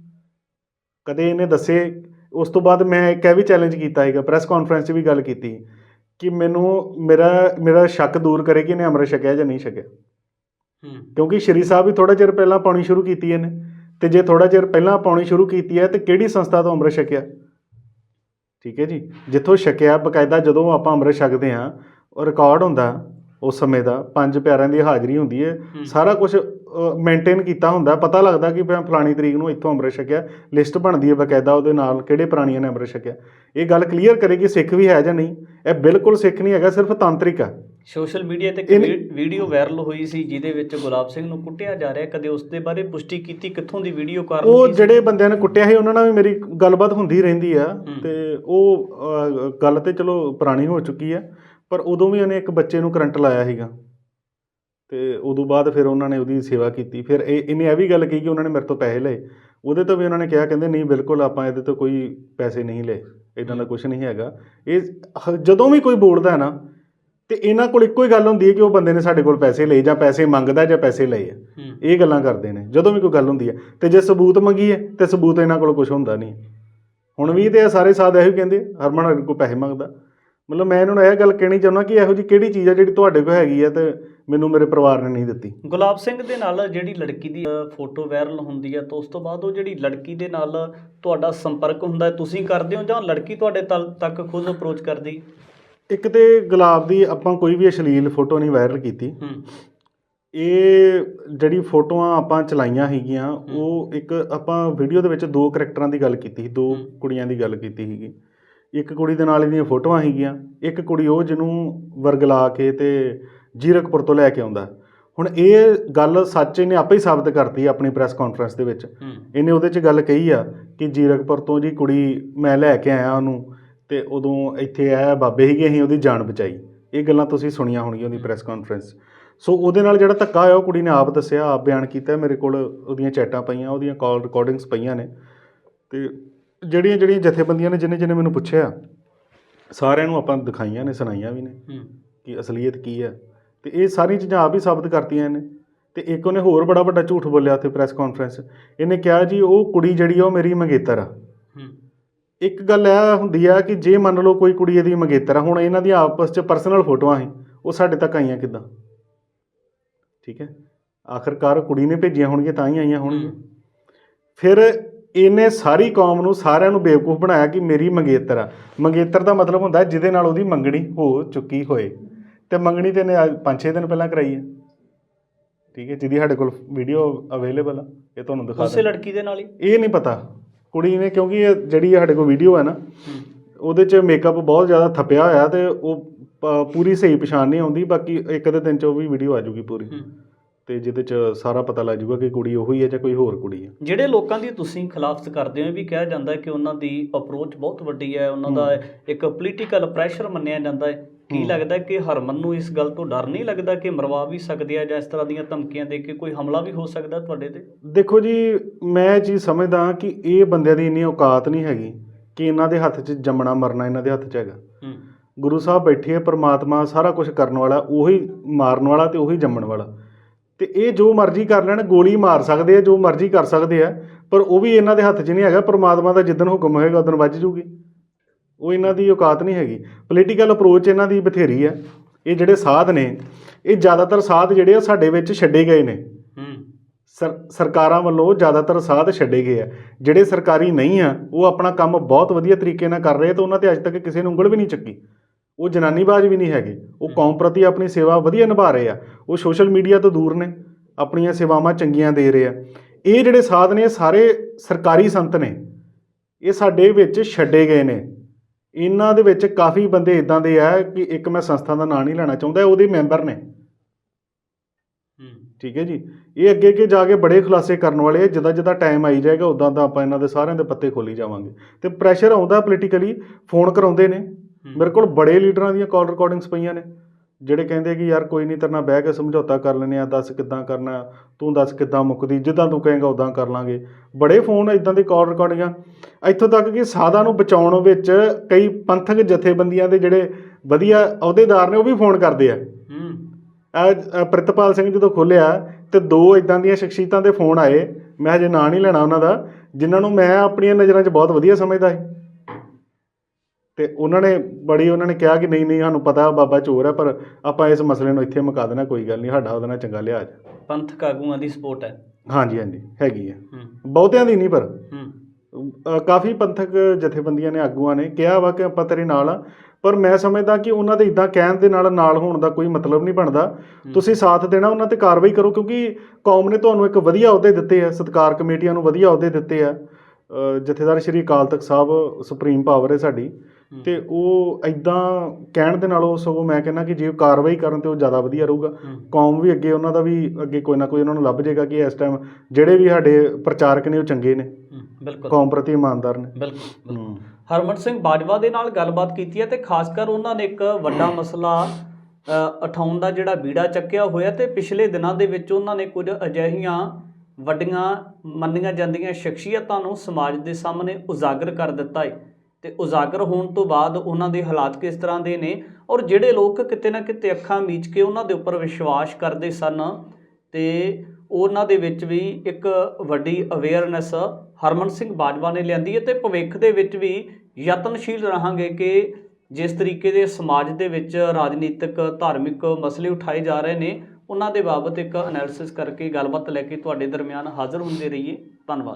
ਕਦੇ ਇਹਨੇ ਦੱਸੇ ਉਸ ਤੋਂ ਬਾਅਦ ਮੈਂ ਇੱਕ ਇਹ ਵੀ ਚੈਲੰਜ ਕੀਤਾ ਹੈਗਾ ਪ੍ਰੈਸ ਕਾਨਫਰੰਸ 'ਚ ਵੀ ਗੱਲ ਕੀਤੀ ਕਿ ਮੈਨੂੰ ਮੇਰਾ ਮੇਰਾ ਸ਼ੱਕ ਦੂਰ ਕਰੇ ਕਿ ਇਹਨੇ ਅੰਮ੍ਰਿਤ ਛਕਿਆ ਜਾਂ ਨਹੀਂ ਛਕਿਆ। ਹੂੰ। ਕਿਉਂਕਿ ਸ਼੍ਰੀ ਸਾਹਿਬ ਵੀ ਥੋੜਾ ਚਿਰ ਪਹਿਲਾਂ ਪਾਉਣੀ ਸ਼ੁਰੂ ਕੀਤੀ ਇਹਨੇ ਤੇ ਜੇ ਥੋੜਾ ਚਿਰ ਪਹਿਲਾਂ ਪਾਉਣੀ ਸ਼ੁਰੂ ਕੀਤੀ ਹੈ ਤੇ ਕਿਹੜੀ ਸੰਸਥਾ ਤੋਂ ਅੰਮ੍ਰਿਤ ਛਕਿਆ? ਠੀਕ ਹੈ ਜੀ। ਜਿੱਥੋਂ ਛਕਿਆ ਬਕਾਇਦਾ ਜਦੋਂ ਆਪਾਂ ਅੰਮ੍ਰਿਤ ਛਕਦੇ ਹਾਂ ਉਹ ਰਿਕਾਰਡ ਹੁੰਦਾ ਉਸ ਸਮੇਂ ਦਾ ਪੰਜ ਪਿਆਰਿਆਂ ਦੀ ਹਾਜ਼ਰੀ ਹੁੰਦੀ ਹੈ। ਸਾਰਾ ਕੁਝ ਮੇਨਟੇਨ ਕੀਤਾ ਹੁੰਦਾ। ਪਤਾ ਲੱਗਦਾ ਕਿ ਮੈਂ ਫਲਾਣੀ ਤਰੀਕ ਨੂੰ ਇੱਥੋਂ ਅੰਮ੍ਰਿਤ ਛਕਿਆ। ਲਿਸਟ ਬਣਦੀ ਹੈ ਬਕਾਇਦਾ ਉਹਦੇ ਨਾਲ ਕਿਹੜੇ ਪ੍ਰਾਣੀਆਂ ਨੇ ਅੰਮ੍ਰਿਤ ਛਕਿਆ। ਇਹ ਗੱਲ ਕਲੀਅਰ ਕਰੇ ਕਿ ਸਿੱਖ ਵੀ ਹੈ ਜਾਂ ਨਹੀਂ। ਇਹ ਬਿਲਕੁਲ ਸਿੱਖ ਨਹੀਂ ਹੈਗਾ ਸਿਰਫ ਤਾਂਤਰਿਕ ਆ। ਸੋਸ਼ਲ ਮੀਡੀਆ ਤੇ ਇੱਕ ਵੀਡੀਓ ਵਾਇਰਲ ਹੋਈ ਸੀ ਜਿਹਦੇ ਵਿੱਚ ਗੁਲਾਬ ਸਿੰਘ ਨੂੰ ਕੁੱਟਿਆ ਜਾ ਰਿਹਾ। ਕਦੇ ਉਸ ਦੇ ਬਾਰੇ ਪੁਸ਼ਟੀ ਕੀਤੀ ਕਿੱਥੋਂ ਦੀ ਵੀਡੀਓ ਕਾਰਨ ਉਹ? ਜਿਹੜੇ ਬੰਦਿਆਂ ਨੇ ਕੁੱਟਿਆ ਸੀ ਉਹਨਾਂ ਨਾਲ ਵੀ ਮੇਰੀ ਗੱਲਬਾਤ ਹੁੰਦੀ ਰਹਿੰਦੀ ਆ। ਤੇ ਉਹ ਗੱਲ ਤੇ ਚਲੋ ਪੁਰਾਣੀ ਹੋ ਚੁੱਕੀ ਆ। ਪਰ ਉਦੋਂ ਵੀ ਉਹਨੇ ਇੱਕ ਬੱਚੇ ਨੂੰ ਕਰੰਟ ਲਾਇਆ ਸੀਗਾ। ਤੇ ਉਦੋਂ ਬਾਅਦ ਫਿਰ ਉਹਨਾਂ ਨੇ ਉਹਦੀ ਸੇਵਾ ਕੀਤੀ। ਫਿਰ ਇਹ ਇਹਨੇ ਇਹ ਵੀ ਗੱਲ ਕਹੀ ਕਿ ਉਹਨਾਂ ਨੇ ਮੇਰੇ ਤੋਂ ਪੈਸੇ ਲਏ। ਉਹਦੇ ਤੋਂ ਵੀ ਉਹਨਾਂ ਨੇ ਕਿਹਾ ਕਹਿੰਦੇ ਨਹੀਂ ਬਿਲਕੁਲ ਆਪਾਂ ਇਹਦੇ ਤੋਂ ਕੋਈ ਪੈਸੇ ਨਹੀਂ ਲਏ। ਇਦਾਂ ਦਾ ਕੁਝ ਨਹੀਂ ਹੈਗਾ। ਇਹ ਹ- ਜਦੋਂ ਵੀ ਕੋਈ ਬੋਲਦਾ ਹੈ ਨਾ ਤੇ ਇਹਨਾਂ ਕੋਲ ਇੱਕੋ ਹੀ ਗੱਲ ਹੁੰਦੀ ਹੈ ਕਿ ਉਹ ਬੰਦੇ ਨੇ ਸਾਡੇ ਕੋਲ ਪੈਸੇ ਲਏ ਜਾਂ ਪੈਸੇ ਮੰਗਦਾ ਜਾਂ ਪੈਸੇ ਲਏ ਆ। ਹੂੰ। ਇਹ ਗੱਲਾਂ ਕਰਦੇ ਨੇ ਜਦੋਂ ਵੀ ਕੋਈ ਗੱਲ ਹੁੰਦੀ ਹੈ। ਤੇ ਜੇ ਸਬੂਤ ਮੰਗੀਏ ਤੇ ਸਬੂਤ ਇਹਨਾਂ ਕੋਲ ਕੁਝ ਹੁੰਦਾ ਨਹੀਂ। ਹੁਣ ਵੀ ਤੇ ਇਹ ਸਾਰੇ ਸਾਧ ਇਹੋ ਹੀ ਕਹਿੰਦੇ ਹਰਮਨ ਹਰ ਕੋਈ ਪੈਸੇ ਮੰਗਦਾ। ਮਤਲਬ ਮੈਂ ਇਹਨਾਂ ਨੂੰ ਇਹ ਗੱਲ ਕਹਿਣੀ ਚਾਹੁੰਦਾ ਕਿ ਇਹੋ ਜੀ ਕਿਹੜੀ ਚੀਜ਼ ਹੈ ਜਿਹੜੀ ਤੁਹਾਡੇ ਕੋਲ ਹੈਗੀ ਹੈ ਤੇ ਮੈਨੂੰ ਮੇਰੇ ਪਰਿਵਾਰ ਨੇ ਨਹੀਂ ਦਿੱਤੀ। ਗੁਲਾਬ ਸਿੰਘ ਦੇ ਨਾਲ ਜਿਹੜੀ ਲੜਕੀ ਦੀ ਫੋਟੋ ਵਾਇਰਲ ਹੁੰਦੀ ਹੈ ਤਾਂ ਉਸ ਤੋਂ ਬਾਅਦ ਉਹ ਜਿਹੜੀ ਲੜਕੀ ਦੇ ਨਾਲ ਤੁਹਾਡਾ ਸੰਪਰਕ ਹੁੰਦਾ ਹੈ ਤੁਸੀਂ ਕਰਦੇ ਹੋ ਜਾਂ ਲੜਕੀ ਤੁਹਾਡੇ ਤਲ- ਤੱਕ ਖੁਦ ਅਪਰੋਚ ਕਰਦੀ? ਇੱਕ ਤੇ ਗੁਲਾਬ ਦੀ ਆਪਾਂ ਕੋਈ ਵੀ ਅਸ਼ਲੀਲ ਫੋਟੋ ਨਹੀਂ ਵਾਇਰਲ ਕੀਤੀ। ਇਹ ਜਿਹੜੀ ਫੋਟੋਆਂ ਆਪਾਂ ਚਲਾਈਆਂ ਹੈਗੀਆਂ ਉਹ ਇੱਕ ਆਪਾਂ ਵੀਡੀਓ ਦੇ ਵਿੱਚ ਦੋ ਕਰੈਕਟਰਾਂ ਦੀ ਗੱਲ ਕੀਤੀ ਸੀ ਦੋ। ਕੁੜੀਆਂ ਦੀ ਗੱਲ ਕੀਤੀ ਸੀਗੀ। ਇੱਕ ਕੁੜੀ ਦੇ ਨਾਲ ਇਹਦੀਆਂ ਫੋਟੋਆਂ ਹੈਗੀਆਂ ਇੱਕ ਕੁੜੀ ਉਹ ਜਿਹਨੂੰ ਵਰਗਲਾ ਕੇ ਤੇ ਜੀਰਕਪੁਰ ਤੋਂ ਲੈ ਕੇ ਆਉਂਦਾ। ਹੁਣ ਇਹ ਗੱਲ ਸੱਚ ਇਹਨੇ ਆਪੇ ਹੀ ਸਾਬਤ ਕਰਤੀ ਆਪਣੀ ਪ੍ਰੈਸ ਕਾਨਫਰੰਸ ਦੇ ਵਿੱਚ। ਹੂੰ। ਇਹਨੇ ਉਹਦੇ 'ਚ ਗੱਲ ਕਹੀ ਆ ਕਿ ਜੀਰਕਪੁਰ ਤੋਂ ਜੀ ਕੁੜੀ ਮੈਂ ਲੈ ਕੇ ਆਇਆ ਉਹਨੂੰ ਤੇ ਉਦੋਂ ਇੱਥੇ ਆਇਆ ਬਾਬੇ ਸੀਗੇ ਅਸੀਂ ਉਹਦੀ ਜਾਨ ਬਚਾਈ। ਇਹ ਗੱਲਾਂ ਤੁਸੀਂ ਸੁਣੀਆਂ ਹੋਣਗੀਆਂ ਉਹਦੀ ਪ੍ਰੈਸ ਕਾਨਫਰੰਸ ਸੋ ਉਹਦੇ ਨਾਲ ਜਿਹੜਾ ਧੱਕਾ ਹੋਇਆ ਉਹ ਕੁੜੀ ਨੇ ਆਪ ਦੱਸਿਆ ਆਪ ਬਿਆਨ ਕੀਤਾ ਮੇਰੇ ਕੋਲ ਉਹਦੀਆਂ ਚੈਟਾਂ ਪਈਆਂ ਉਹਦੀਆਂ ਕਾਲ ਰਿਕਾਰਡਿੰਗਸ ਪਈਆਂ ਨੇ। ਤੇ ਜਿਹੜੀਆਂ ਜਿਹੜੀਆਂ ਜਥੇਬੰਦੀਆਂ ਨੇ ਜਿਹਨੇ ਜਿਹਨੇ ਮੈਨੂੰ ਪੁੱਛਿਆ ਸਾਰਿਆਂ ਨੂੰ ਆਪਾਂ ਦਿਖਾਈਆਂ ਨੇ ਸੁਣਾਈਆਂ ਵੀ ਨੇ ਕਿ ਅਸਲੀਅਤ ਕੀ ਹੈ। ਤੇ ਇਹ ਸਾਰੀਆਂ ਚੀਜ਼ਾਂ ਆਪ ਹੀ ਸਾਬਤ ਕਰਤੀਆਂ ਇਹਨੇ। ਤੇ ਇੱਕ ਉਹਨੇ ਹੋਰ ਬੜਾ ਵੱਡਾ ਝੂਠ ਬੋਲਿਆ ਉੱਥੇ ਪ੍ਰੈਸ ਕਾਨਫਰੰਸ ਇਹਨੇ ਕਿਹਾ ਜੀ ਉਹ ਕੁੜੀ ਜਿਹੜੀ ਆ ਉਹ ਮੇਰੀ ਮੰਗੇਤਰ ਆ। ਇੱਕ ਗੱਲ ਇਹ ਹੁੰਦੀ ਆ ਕਿ ਜੇ ਮੰਨ ਲਓ ਕੋਈ ਕੁੜੀ ਇਹਦੀ ਮੰਗੇਤਰ ਆ ਹੁਣ ਇਹਨਾਂ ਦੀਆਂ ਆਪਸ 'ਚ ਪਰਸਨਲ ਫੋਟੋਆਂ ਸੀ ਉਹ ਸਾਡੇ ਤੱਕ ਆਈਆਂ ਕਿੱਦਾਂ? ਠੀਕ ਹੈ? ਆਖਰਕਾਰ ਕੁੜੀ ਨੇ ਭੇਜੀਆਂ ਹੋਣਗੀਆਂ ਤਾਂ ਹੀ ਆਈਆਂ ਹੋਣਗੀਆਂ। ਫਿਰ ਇਹਨੇ ਸਾਰੀ ਕੌਮ ਨੂੰ ਸਾਰਿਆਂ ਨੂੰ ਬੇਵਕੂਫ ਬਣਾਇਆ ਕਿ ਮੇਰੀ ਮੰਗੇਤਰ ਆ। ਮੰਗੇਤਰ ਦਾ ਮਤਲਬ ਹੁੰਦਾ ਜਿਹਦੇ ਨਾਲ ਉਹਦੀ ਮੰਗਣੀ ਹੋ ਚੁੱਕੀ ਹੋਏ। ਤੇ ਮੰਗਣੀ ਤੇ ਇਹਨੇ 5-6 ਦਿਨ ਪਹਿਲਾਂ ਕਰਾਈ ਹੈ ਠੀਕ ਹੈ ਜਿਹਦੀ ਸਾਡੇ ਕੋਲ ਵੀਡੀਓ ਅਵੇਲੇਬਲ ਆ ਇਹ ਤੁਹਾਨੂੰ ਦਿਖਾ ਉਸੇ ਲੜਕੀ ਦੇ ਨਾਲ ਹੀ? ਇਹ ਨਹੀਂ ਪਤਾ। ਕੁੜੀ ਨੇ ਕਿਉਂਕਿ ਇਹ ਜਿਹੜੀ ਸਾਡੇ ਕੋਲ ਵੀਡੀਓ ਹੈ ਨਾ ਉਹਦੇ 'ਚ ਮੇਕਅਪ ਬਹੁਤ ਜ਼ਿਆਦਾ ਥੱਪਿਆ ਹੋਇਆ ਤੇ ਉਹ ਪੂਰੀ ਸਹੀ ਪਛਾਣ ਨਹੀਂ ਆਉਂਦੀ ਬਾਕੀ ਇੱਕ ਅੱਧੇ ਦਿਨ 'ਚ ਉਹ ਵੀ ਵੀਡੀਓ ਆ ਜਾਊਗੀ ਪੂਰੀ। ਤੇ ਜਿਹਦੇ 'ਚ ਸਾਰਾ ਪਤਾ ਲੱਗ ਜਾਊਗਾ ਕਿ ਕੁੜੀ ਉਹੀ ਹੈ ਜਾਂ ਕੋਈ ਹੋਰ ਕੁੜੀ ਹੈ। ਜਿਹੜੇ ਲੋਕਾਂ ਦੀ ਤੁਸੀਂ ਖਿਲਾਫਤ ਕਰਦੇ ਹੋ ਇਹ ਵੀ ਕਿਹਾ ਜਾਂਦਾ ਹੈ ਕਿ ਉਹਨਾਂ ਦੀ ਅਪਰੋਚ ਬਹੁਤ ਵੱਡੀ ਹੈ ਉਹਨਾਂ ਦਾ ਇੱਕ ਪੋਲੀਟੀਕਲ ਪ੍ਰੈਸ਼ਰ ਮੰਨਿਆ ਜਾਂਦਾ ਹੈ। ਕੀ। ਲੱਗਦਾ ਹੈ ਕਿ ਹਰਮਨ ਨੂੰ ਇਸ ਗੱਲ ਤੋਂ ਡਰ ਨਹੀਂ ਲੱਗਦਾ ਕਿ ਮਰਵਾ ਵੀ ਸਕਦੇ ਆ ਜਾਂ ਇਸ ਤਰ੍ਹਾਂ ਦੀਆਂ ਧਮਕੀਆਂ ਦੇ ਕੇ ਕੋਈ ਹਮਲਾ ਵੀ ਹੋ ਸਕਦਾ ਤੁਹਾਡੇ ਤੇ? ਦੇਖੋ ਜੀ ਮੈਂ ਚੀਜ਼ ਸਮਝਦਾ ਕਿ ਇਹ ਬੰਦਿਆਂ ਦੀ ਇੰਨੀ ਔਕਾਤ ਨਹੀਂ ਹੈਗੀ ਕਿ ਇਹਨਾਂ ਦੇ ਹੱਥ 'ਚ ਜੰਮਣਾ ਮਰਨਾ ਇਹਨਾਂ ਦੇ ਹੱਥ 'ਚ ਹੈਗਾ। ਗੁਰੂ ਸਾਹਿਬ ਬੈਠੇ ਆ ਪ੍ਰਮਾਤਮਾ ਸਾਰਾ ਕੁਝ ਕਰਨ ਵਾਲਾ ਉਹੀ ਮਾਰਨ ਵਾਲਾ ਤੇ ਉਹੀ ਜੰਮਣ ਵਾਲਾ। ਤੇ ਇਹ ਜੋ ਮਰਜ਼ੀ ਕਰ ਲੈਣ ਗੋਲੀ ਮਾਰ ਸਕਦੇ ਆ ਜੋ ਮਰਜ਼ੀ ਕਰ ਸਕਦੇ ਆ ਪਰ ਉਹ ਵੀ ਇਹਨਾਂ ਦੇ ਹੱਥ 'ਚ ਨਹੀਂ ਹੈਗਾ ਪ੍ਰਮਾਤਮਾ ਦਾ ਜਿੱਦਨ ਹੁਕਮ ਹੋਏਗਾ ਉਦੋਂ ਵੱਜ ਜੂਗੀ। ਉਹ ਇਹਨਾਂ ਦੀ ਔਕਾਤ ਨਹੀਂ ਹੈਗੀ। ਪੋਲੀਟੀਕਲ ਅਪਰੋਚ ਇਹਨਾਂ ਦੀ ਬਥੇਰੀ ਆ। ਇਹ ਜਿਹੜੇ ਸਾਧ ਨੇ ਇਹ ਜ਼ਿਆਦਾਤਰ ਸਾਧ ਜਿਹੜੇ ਆ ਸਾਡੇ ਵਿੱਚ ਛੱਡੇ ਗਏ ਨੇ। ਹੂੰ। ਸਰ ਸਰਕਾਰਾਂ ਵੱਲੋਂ ਜ਼ਿਆਦਾਤਰ ਸਾਧ ਛੱਡੇ ਗਏ ਆ। ਜਿਹੜੇ ਸਰਕਾਰੀ ਨਹੀਂ ਆ ਉਹ ਆਪਣਾ ਕੰਮ ਬਹੁਤ ਵਧੀਆ ਤਰੀਕੇ ਨਾਲ ਕਰ ਰਹੇ ਤੇ ਉਹਨਾਂ ਤੇ ਅੱਜ ਤੱਕ ਕਿਸੇ ਨੇ ਉਂਗਲ ਵੀ ਨਹੀਂ ਚੱਕੀ। ਉਹ ਜਨਾਨੀਬਾਜ਼ ਵੀ ਨਹੀਂ ਹੈਗੇ। ਉਹ ਕੌਮ ਪ੍ਰਤੀ ਆਪਣੀ ਸੇਵਾ ਵਧੀਆ ਨਿਭਾ ਰਹੇ ਆ। ਉਹ ਸੋਸ਼ਲ ਮੀਡੀਆ ਤੋਂ ਦੂਰ ਨੇ ਆਪਣੀਆਂ ਸੇਵਾਵਾਂ ਚੰਗੀਆਂ ਦੇ ਰਹੇ ਆ। ਇਹ ਜਿਹੜੇ ਸਾਧ ਨੇ ਸਾਰੇ ਸਰਕਾਰੀ ਸੰਤ ਨੇ। ਇਹ ਸਾਡੇ ਵਿੱਚ ਛੱਡੇ ਗਏ ਨੇ। ਇਹਨਾਂ ਦੇ ਵਿੱਚ ਕਾਫੀ ਬੰਦੇ ਇਦਾਂ ਦੇ ਆ ਕਿ ਇੱਕ ਮੈਂ ਸੰਸਥਾ ਦਾ ਨਾਂ ਨਹੀਂ ਲੈਣਾ ਚਾਹੁੰਦਾ ਉਹਦੇ ਮੈਂਬਰ ਨੇ। ਠੀਕ ਹੈ ਜੀ। ਇਹ ਅੱਗੇ ਅੱਗੇ ਜਾ ਕੇ ਬੜੇ ਖੁਲਾਸੇ ਕਰਨ ਵਾਲੇ ਆ। ਜਿੱਦਾਂ ਜਿੱਦਾਂ ਟਾਈਮ ਆਈ ਜਾਏਗਾ ਉਦਾਂ ਦਾ ਆਪਾਂ ਇਹਨਾਂ ਦੇ ਸਾਰਿਆਂ ਦੇ ਪੱਤੇ ਖੋਲੀ ਜਾਵਾਂਗੇ। ਤੇ ਪ੍ਰੈਸ਼ਰ ਆਉਂਦਾ ਪੋਲੀਟੀਕਲੀ ਫੋਨ ਕਰਾਉਂਦੇ ਨੇ। ਮੇਰੇ ਕੋਲ ਬੜੇ ਲੀਡਰਾਂ ਦੀਆਂ ਕਾਲ ਰਿਕਾਰਡਿੰਗਸ ਪਈਆਂ ਨੇ ਜਿਹੜੇ ਕਹਿੰਦੇ ਕਿ ਯਾਰ ਕੋਈ ਨਹੀਂ ਤੇਰੇ ਨਾਲ ਬਹਿ ਕੇ ਸਮਝੌਤਾ ਕਰ ਲੈਨੇ ਆ ਦੱਸ ਕਿੱਦਾਂ ਕਰਨਾ ਤੂੰ ਦੱਸ ਕਿੱਦਾਂ ਮੁੱਕਦੀ ਜਿੱਦਾਂ ਤੂੰ ਕਹੇਂਗਾ ਉਦਾਂ ਕਰ ਲਾਂਗੇ। ਬੜੇ ਫੋਨ ਇਦਾਂ ਦੀ ਕਾਲ ਰਿਕਾਰਡਿੰਗਾਂ। ਇੱਥੋਂ ਤੱਕ ਕਿ ਸਾਧਾਂ ਨੂੰ ਬਚਾਉਣ ਵਿੱਚ ਕਈ ਪੰਥਕ ਜਥੇਬੰਦੀਆਂ ਦੇ ਜਿਹੜੇ ਵਧੀਆ ਅਹੁਦੇਦਾਰ ਨੇ ਉਹ ਵੀ ਫੋਨ ਕਰਦੇ ਆ। ਹੂੰ। ਪ੍ਰਿਤਪਾਲ ਸਿੰਘ ਜਦੋਂ ਖੋਲਿਆ ਤੇ ਦੋ ਇਦਾਂ ਦੀਆਂ ਸ਼ਖਸੀਅਤਾਂ ਦੇ ਫੋਨ ਆਏ ਮੈਂ ਹਜੇ ਨਾਂ ਨਹੀਂ ਲੈਣਾ ਉਹਨਾਂ ਦਾ ਜਿਨ੍ਹਾਂ ਨੂੰ ਮੈਂ ਆਪਣੀਆਂ ਨਜ਼ਰਾਂ 'ਚ ਬਹੁਤ ਵਧੀਆ ਸਮਝਦਾ ਸੀ। ਤੇ ਉਹਨਾਂ ਨੇ ਬੜੀ ਉਹਨਾਂ ਨੇ ਕਿਹਾ ਕਿ ਨਹੀਂ ਨਹੀਂ ਸਾਨੂੰ ਪਤਾ ਬਾਬਾ ਚੋਰ ਹੈ ਪਰ ਆਪਾਂ ਇਸ ਮਸਲੇ ਨੂੰ ਇੱਥੇ ਮੁਕਾ ਦੇਣਾ ਕੋਈ ਗੱਲ ਨਹੀਂ ਸਾਡਾ ਉਹਦੇ ਨਾਲ ਚੰਗਾ ਲਿਹਾਜ਼ ਪੰਥਕ ਆਗੂਆਂ ਦੀ ਸਪੋਰਟ ਹੈ। ਹਾਂਜੀ ਹਾਂਜੀ ਹੈਗੀ ਹੈ। ਹੂੰ। ਬਹੁਤਿਆਂ ਦੀ ਨਹੀਂ ਪਰ ਹੂੰ। ਅ, ਕਾਫੀ ਪੰਥਕ ਜਥੇਬੰਦੀਆਂ ਨੇ ਆਗੂਆਂ ਨੇ ਕਿਹਾ ਵਾ ਕਿ ਆਪਾਂ ਤੇਰੇ ਨਾਲ ਆ ਪਰ ਮੈਂ ਸਮਝਦਾ ਕਿ ਉਹਨਾਂ ਦੇ ਇਦਾਂ ਕਹਿਣ ਦੇ ਨਾਲ ਨਾਲ ਹੋਣ ਦਾ ਕੋਈ ਮਤਲਬ ਨਹੀਂ ਬਣਦਾ। ਤੁਸੀਂ ਸਾਥ ਦੇਣਾ ਉਹਨਾਂ ਤੇ ਕਾਰਵਾਈ ਕਰੋ ਕਿਉਂਕਿ ਕੌਮ ਨੇ ਤੁਹਾਨੂੰ ਇੱਕ ਵਧੀਆ ਅਹੁਦੇ ਦਿੱਤੇ ਆ ਸਤਕਾਰ ਕਮੇਟੀਆਂ ਨੂੰ ਵਧੀਆ ਅਹੁਦੇ ਦਿੱਤੇ ਆ। ਅ, ਜਥੇਦਾਰ ਸ਼੍ਰੀ ਅਕਾਲ ਤਖਤ ਸਾਹਿਬ ਸੁਪਰੀਮ ਪਾਵਰ ਹੈ ਸਾਡੀ। ਹੂੰ। ਤੇ ਉਹ ਇਦਾਂ ਕਹਿਣ ਦੇ ਨਾਲੋਂ ਸਗੋਂ ਮੈਂ ਕਹਿੰਦਾ ਕਿ ਜੇ ਉਹ ਕਾਰਵਾਈ ਕਰਨ ਤੇ ਉਹ ਜ਼ਿਆਦਾ ਵਧੀਆ ਰਹੂਗਾ। ਕੌਮ ਵੀ ਅੱਗੇ ਉਹਨਾਂ ਦਾ ਵੀ ਅੱਗੇ ਕੋਈ ਨਾ ਕੋਈ ਉਹਨਾਂ ਨੂੰ ਲੱਭ ਜਾਏਗਾ ਕਿ ਇਸ ਟਾਈਮ ਜਿਹੜੇ ਵੀ ਸਾਡੇ ਪ੍ਰਚਾਰਕ ਨੇ ਉਹ ਚੰਗੇ ਨੇ। ਬਿਲਕੁਲ। ਕੌਮ ਪ੍ਰਤੀ ਇਮਾਨਦਾਰ ਨੇ। ਬਿਲਕੁਲ ਹਰਮਨ ਸਿੰਘ ਬਾਜਵਾ ਦੇ ਨਾਲ ਗੱਲਬਾਤ ਕੀਤੀ ਹੈ ਤੇ ਖਾਸ ਕਰ ਉਹਨਾਂ ਨੇ ਇੱਕ ਵੱਡਾ ਮਸਲਾ ਉਠਾਉਣ ਦਾ ਜਿਹੜਾ ਬੀੜਾ ਚੱਕਿਆ ਹੋਇਆ ਤੇ ਪਿਛਲੇ ਦਿਨਾਂ ਦੇ ਵਿੱਚ ਉਹਨਾਂ ਨੇ ਕੁਝ ਅਜਿਹੀਆਂ ਵੱਡੀਆਂ ਮੰਨੀਆਂ ਜਾਂਦੀਆਂ ਸ਼ਖਸੀਅਤਾਂ ਨੂੰ ਸਮਾਜ ਦੇ ਸਾਹਮਣੇ ਉਜਾਗਰ ਕਰ ਦਿੱਤਾ ਹੈ ਤੇ ਉਜਾਗਰ ਹੋਣ ਤੋਂ ਬਾਅਦ ਉਹਨਾਂ ਦੇ ਹਾਲਾਤ ਕਿਸ ਤਰ੍ਹਾਂ ਦੇ ਨੇ ਔਰ ਜਿਹੜੇ ਲੋਕ ਕਿਤੇ ਨਾ ਕਿਤੇ ਅੱਖਾਂ ਮੀਚ ਕੇ ਉਹਨਾਂ ਦੇ ਉੱਪਰ ਵਿਸ਼ਵਾਸ ਕਰਦੇ ਸਨ ਤੇ ਉਹਨਾਂ ਦੇ ਵਿੱਚ ਵੀ ਇੱਕ ਵੱਡੀ ਅਵੇਅਰਨੈਸ ਹਰਮਨ ਸਿੰਘ ਬਾਜਵਾ ਨੇ ਲਿਆਂਦੀ ਹੈ ਤੇ ਭਵਿੱਖ ਦੇ ਵਿੱਚ ਵੀ ਯਤਨਸ਼ੀਲ ਰਹਾਂਗੇ ਕਿ ਜਿਸ ਤਰੀਕੇ ਦੇ ਸਮਾਜ ਦੇ ਵਿੱਚ ਰਾਜਨੀਤਿਕ, ਧਾਰਮਿਕ ਮਸਲੇ ਉਠਾਏ ਜਾ ਰਹੇ ਨੇ, ਉਹਨਾਂ ਦੇ ਬਾਬਤ ਇੱਕ ਐਨਾਲਿਸਿਸ ਕਰਕੇ ਗੱਲਬਾਤ ਲੈ ਕੇ ਤੁਹਾਡੇ ਦਰਮਿਆਨ ਹਾਜ਼ਰ ਹੁੰਦੇ ਰਹੀਏ। ਧੰਨਵਾਦ।